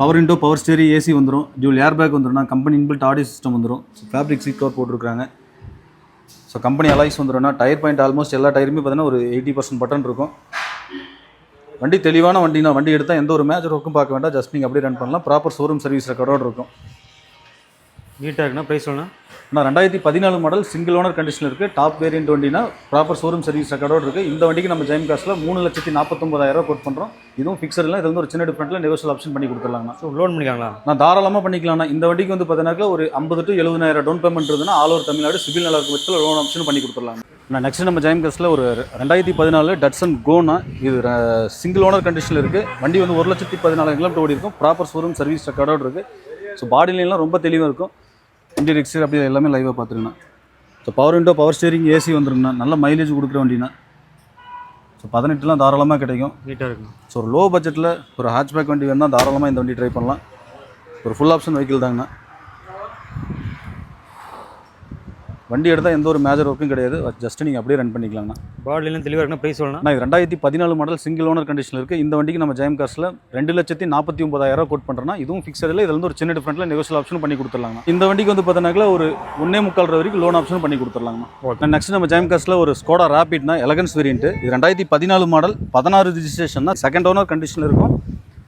power window power steering AC வந்துடும் ஜூல் ஏர் பேக் வந்துடும்னா கம்பெனி இன்பில்ட் ஆடியோ சிஸ்டம் வந்துடும் ஸோ ஃபேப்ரிக் சீட் கவர் போட்டிருக்காங்க. ஸோ கம்பெனி அலாய்ஸ் வந்துடும்னா டயர் பாயிண்ட் ஆல்மோஸ்ட் எல்லா டயருமே பார்த்தீங்கன்னா ஒரு எயிட்டி பர்சன்ட் பட்டன் இருக்கும். வண்டி தெளிவான வண்டினா வண்டி எடுத்தால் எந்த ஒரு மேஜர் ஒர்க்கும் பார்க்க வேண்டாம். ஜஸ்ட் நீங்கள் அப்படியே ரன் பண்ணலாம். ப்ராப்பர் ஷோரூம் சர்வீஸ் ரெக்கார்டோடு இருக்கும். நீட்டாக இருக்குண்ணா ப்ரைஸ் சொல்லணும் ஆனால் ரெண்டாயிரத்தி பதினாலு மாடல் சிங்கிள் ஓனர் கண்டிஷனில் இருக்குது டாப் வேரியன்ட் வண்டினா ப்ராப்பர் ஷோரூம் சர்வீஸ் ரெக்கார்டோடு இருக்குது இந்த வண்டிக்கு நம்ம ஜெயம் காசில் மூணு லட்சத்தி நாற்பத்தொம்பதாயிரம் கோட் பண்ணுறோம் இதுவும் ஃபிக்ஸட் இல்லை இது வந்து ஒரு சின்ன டிஃப்ரெண்ட்டில் நெகோஷியல் ஆப்ஷன் பண்ணி கொடுத்துடலாங்கண்ணா. So loan பண்ணிக்கலாங்களா? நான் தாராளமாக பண்ணிக்கலாம்ண்ணா இந்த வண்டிக்கு வந்து பார்த்தீங்கன்னாக்கா ஒரு ஐம்பது டு எழுபதாயிரம் டவுன் பேமெண்ட் இருந்ததுன்னா ஆல் ஓவர் தமிழ்நாடு சிவில் நல்லா இருக்கும் பட்சத்தில் லோன் ஆப்ஷன் பண்ணி கொடுத்துடலாம் நான் நெக்ஸ்ட் நம்ம ஜெயம் காசில் ஒரு ரெண்டாயிரத்தி பதினாலு டட்சன் கோனா இது சிங்கிள் ஓனர் கண்டிஷனில் இருக்குது வண்டி வந்து ஒரு லட்சத்தி பதினாலாயிரம் கிலோமீட்டர் ஓடி இருக்கும். ப்ராப்பர் ஷோரூம் சர்வீஸ் ரெக்கார்டோடு இருக்குது ஸோ பாடிலாம் ரொம்ப தெளிவாக இருக்கும். இன்டீரியர் எக்ஸ்டீரியர் அப்படியே எல்லாமே லைவாக பார்த்துருங்கண்ணா. So power window power steering AC வந்துருங்கண்ணா. நல்ல மைலேஜ் கொடுக்குற வண்டினா ஸோ பதினெட்டுலாம் தாராளமாக கிடைக்கும். நீட்டாக இருக்கும் ஸோ ஒரு லோ பட்ஜெட்டில் ஒரு ஹேட்ச்பேக் வண்டி வேணால் தாராளமாக இந்த வண்டி ட்ரை பண்ணலாம். ஒரு ஃபுல் ஆப்ஷன் வெஹிக்கிள் தாங்கண்ணா. வண்டி எடுத்தால் எந்த ஒரு மேஜர் ஒர்க்கும் கிடையாது. ஜஸ்ட் நீங்கள் அப்படியே ரன் பண்ணிக்கலாங்கண்ணா பாடிலாம் தெளிவாக இருக்குண்ணா ப்ரைஸ் சொல்லணும். நான் ரெண்டாயிரத்தி பதினாலு மாடல் சிங்கிள் ஓனர் கண்டிஷனில் இருக்குது இந்த வண்டிக்கு நம்ம ஜெயம் காசில் ரெண்டு லட்சத்தி நாற்பத்தி ஒன்பதாயிரம் கோட் பண்ணுறோன்னா இதுவும் ஃபிக்ஸட் இல்லை இதில் வந்து ஒரு சின்ன டிஃப்ரெண்ட்டில் நெகோஷியல் ஆப்ஷன் பண்ணி கொடுத்துடலாங்கண்ணா. இந்த வண்டிக்கு வந்து பார்த்தீங்கன்னா ஒரு ஒன்னே முக்கால் வரைக்கும் லோன் ஆப்ஷன் பண்ணி கொடுத்துடலாங்கண்ணா. நெக்ஸ்ட் நம்ம ஜெயம் காசில் ஒரு ஸ்கோடா ரேபிட்னா எலகன்ஸ் வேரியன்ட் இது ரெண்டாயிரத்தி பதினாலு மாடல் பதினாறு ரிஜிஸ்ட்ரேஷன் தான் செகண்ட் ஓனர் கண்டிஷனில் இருக்கும்.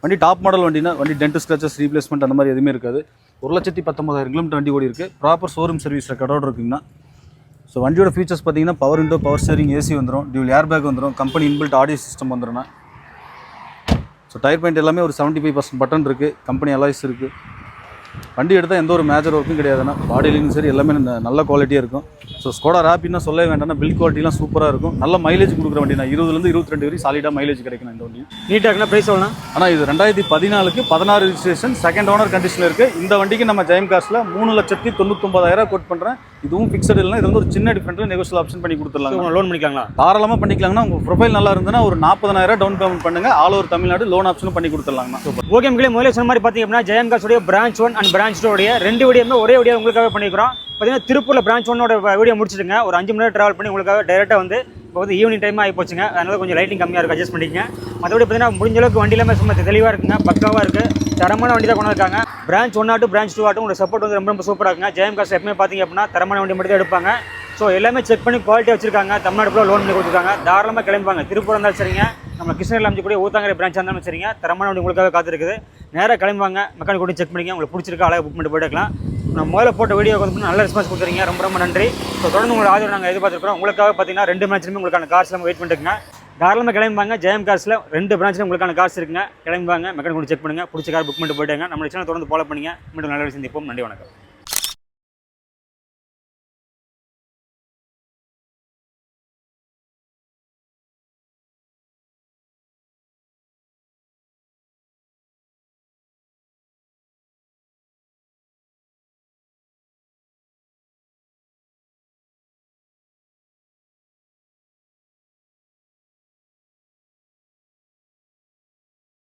வண்டி டாப் மாடல் வண்டினா வண்டி டென்ட் ஸ்க்ராச்சஸ் ரீப்ளேஸ்மெண்ட் அந்த மாதிரி எதுவுமே இருக்காது. ஒரு லட்சத்தி பத்தொம்பதாயிரம் கிலோமீட்டர் வண்டி ஓடி இருக்குது ப்ராப்பர் ஷோரூம் சர்வீஸ் ரெக்கார்டோடு இருக்குங்கன்னா ஸோ வண்டியோட ஃபீச்சர்ஸ் பார்த்தீங்கன்னா power window power steering AC வந்துடும் டியூல் ஏர் பேக் வந்துடும் கம்பெனி இன்பில்ட் ஆடியோ சிஸ்டம் வந்துடும்ண்ணா ஸோ டயர் பாயிண்ட் எல்லாமே ஒரு செவன்ட்டி ஃபைவ் பர்சன்ட் பட்டன் இருக்குது கம்பெனி அலாய்ஸ் இருக்குது வண்டி எடுத்தால் எந்த ஒரு மேஜர் ஒர்க்கும் கிடையாதுண்ணா. பாடியிலையும் சரி எல்லாமே ந- நல்ல குவாலிட்டியாக இருக்கும். ஸோ ஸ்கோடா ரேப்பிட்னா சொல்லவே வேண்டாம்னா பில் குவாலிட்டிலாம் சூப்பராக இருக்கும். நல்ல மைலேஜ் கொடுக்குற வண்டி நான் இருபதுலேருந்து இருபத்தி ரெண்டு வரைக்கும் சாலிடாக மைலேஜ் கிடைக்கும் இந்த வண்டி நீட்டாக ப்ரைஸ் சொல்லணும் ஆனால் இது ரெண்டாயிரத்தி பதினாலுக்கு பதினாறு ரிஜிஸ்ட்ரேஷன் செகண்ட் ஓனர் கண்டிஷனில் இருக்குது இந்த வண்டிக்கு நம்ம ஜெயம் காசில் மூணு லட்சத்தி தொண்ணூத்தொம்பதாயிரம் கோட் பண்ணுறேன் இதுவும் ஃபிக்ஸட் இல்லை இது வந்து ஒரு சின்ன டிஃப்ரெண்ட்டில் நெகோஷியல் ஆப்ஷன் பண்ணி கொடுத்துடலாம் லோன் பண்ணிக்கலாங்களா? தாராளமாக பண்ணிக்கலாங்கண்ணா. உங்கள் ப்ரொஃபைல் நல்லா இருந்ததுன்னா ஒரு நாற்பதனாயிரம் டவுன் பேமெண்ட் பண்ணுங்கள் ஆல் ஓவர் தமிழ்நாடு லோன் ஆப்ஷனும் பண்ணி கொடுத்துடலாங்கண்ணா. ஓகே மக்களே முதல்ல சொன்ன மாதிரி பார்த்தீங்க அப்படின்னா ஜெயங்காஸோடைய branch one and branch two உடைய ரெண்டு வீடியோமே ஒரே வீடியோ உங்களுக்காக பண்ணிக்கிறோம் பார்த்தீங்கன்னா திருப்பூரில் பிரான்ச் ஒன்னோட வீடியோ முடிச்சிட்டுங்க ஒரு அஞ்சு மணி நேரம் ட்ராவல் பண்ணி உங்களுக்காக டேரெக்டாக வந்து இப்போ வந்து ஈவினிங் டைம் ஆகி போச்சுங்க. அதனால கொஞ்சம் லைட்டிங் கம்மியாக இருக்கும் அட்ஜஸ்ட் பண்ணிக்கங்க. மற்றபடி பார்த்தீங்கன்னா முடிஞ்ச அளவுக்கு வண்டி எல்லாமே சும்மா தெளிவாக இருக்குங்க பக்காவாக இருக்குது தரமான வண்டி தான் கொண்டு வந்திருக்காங்க பிரான்ச் ஒன் ஆட்டும் பிரான்ச் டூ ஆட்டும் உங்களுக்கு சப்போர்ட் வந்து ரொம்ப ரொம்ப சூப்பராக இருக்குங்க. ஜெயம் காசு எப்பவுமே பார்த்தீங்க அப்படின்னா தரமான வண்டி மட்டும் தான் எடுப்பாங்க. ஸோ எல்லாமே செக் பண்ணி குவாலிட்டி வச்சிருக்காங்க. தமிழ்நாடு ஃபுல்லாக லோன் பண்ணி கொடுத்துருக்காங்க. தாராளமாக கிளம்புவாங்க திருப்பூர் இருந்தாலும் சரிங்க. நம்ம கிருஷ்ணகிரியில் அமைச்சக்கூடிய ஊத்தாங்கரை பிரான்ச் இருந்தாலும் சரிங்க. தரமான வண்டி உங்களுக்காக காத்திருக்குது. நேராக கிளம்புவாங்க. மெக்கானிக் கூட செக் பண்ணிங்க உங்களுக்கு பிடிச்சிருக்கா அழகாக புக் பண்ணிட்டு போயிட்டுக்கலாம் நான் முதல்ல போட்ட வீடியோ வந்து நல்ல ரெஸ்பான்ஸ் கொடுக்குறீங்க. ரொம்ப ரொம்ப நன்றி. ஸோ தொடர்ந்து உங்களோட ஆதரவு நாங்கள் எதிர்பார்த்துருக்கோம் உங்களுக்காக பார்த்தீங்கன்னா ரெண்டு மேட்ச்லையுமே உங்களுக்கான கார்ஸ் நம்ம வெயிட் பண்ணிட்டுருங்க தாராளமாக கிளம்புவாங்க. ஜெயம் கார்ஸில் ரெண்டு பிரான்ச்சில் உங்களுக்கான கார்ஸ் இருக்குங்க. கிளம்புவாங்க. மெக்கானிக் கூட செக் பண்ணுங்கள் பிடிச்ச கார் புக் பண்ணிட்டு போயிட்டாங்க நம்ம சேனல் தொடர்ந்து ஃபாலோ பண்ணிங்க. மீண்டும் நல்ல விஷயம் சந்திப்போம். நன்றி வணக்கம்.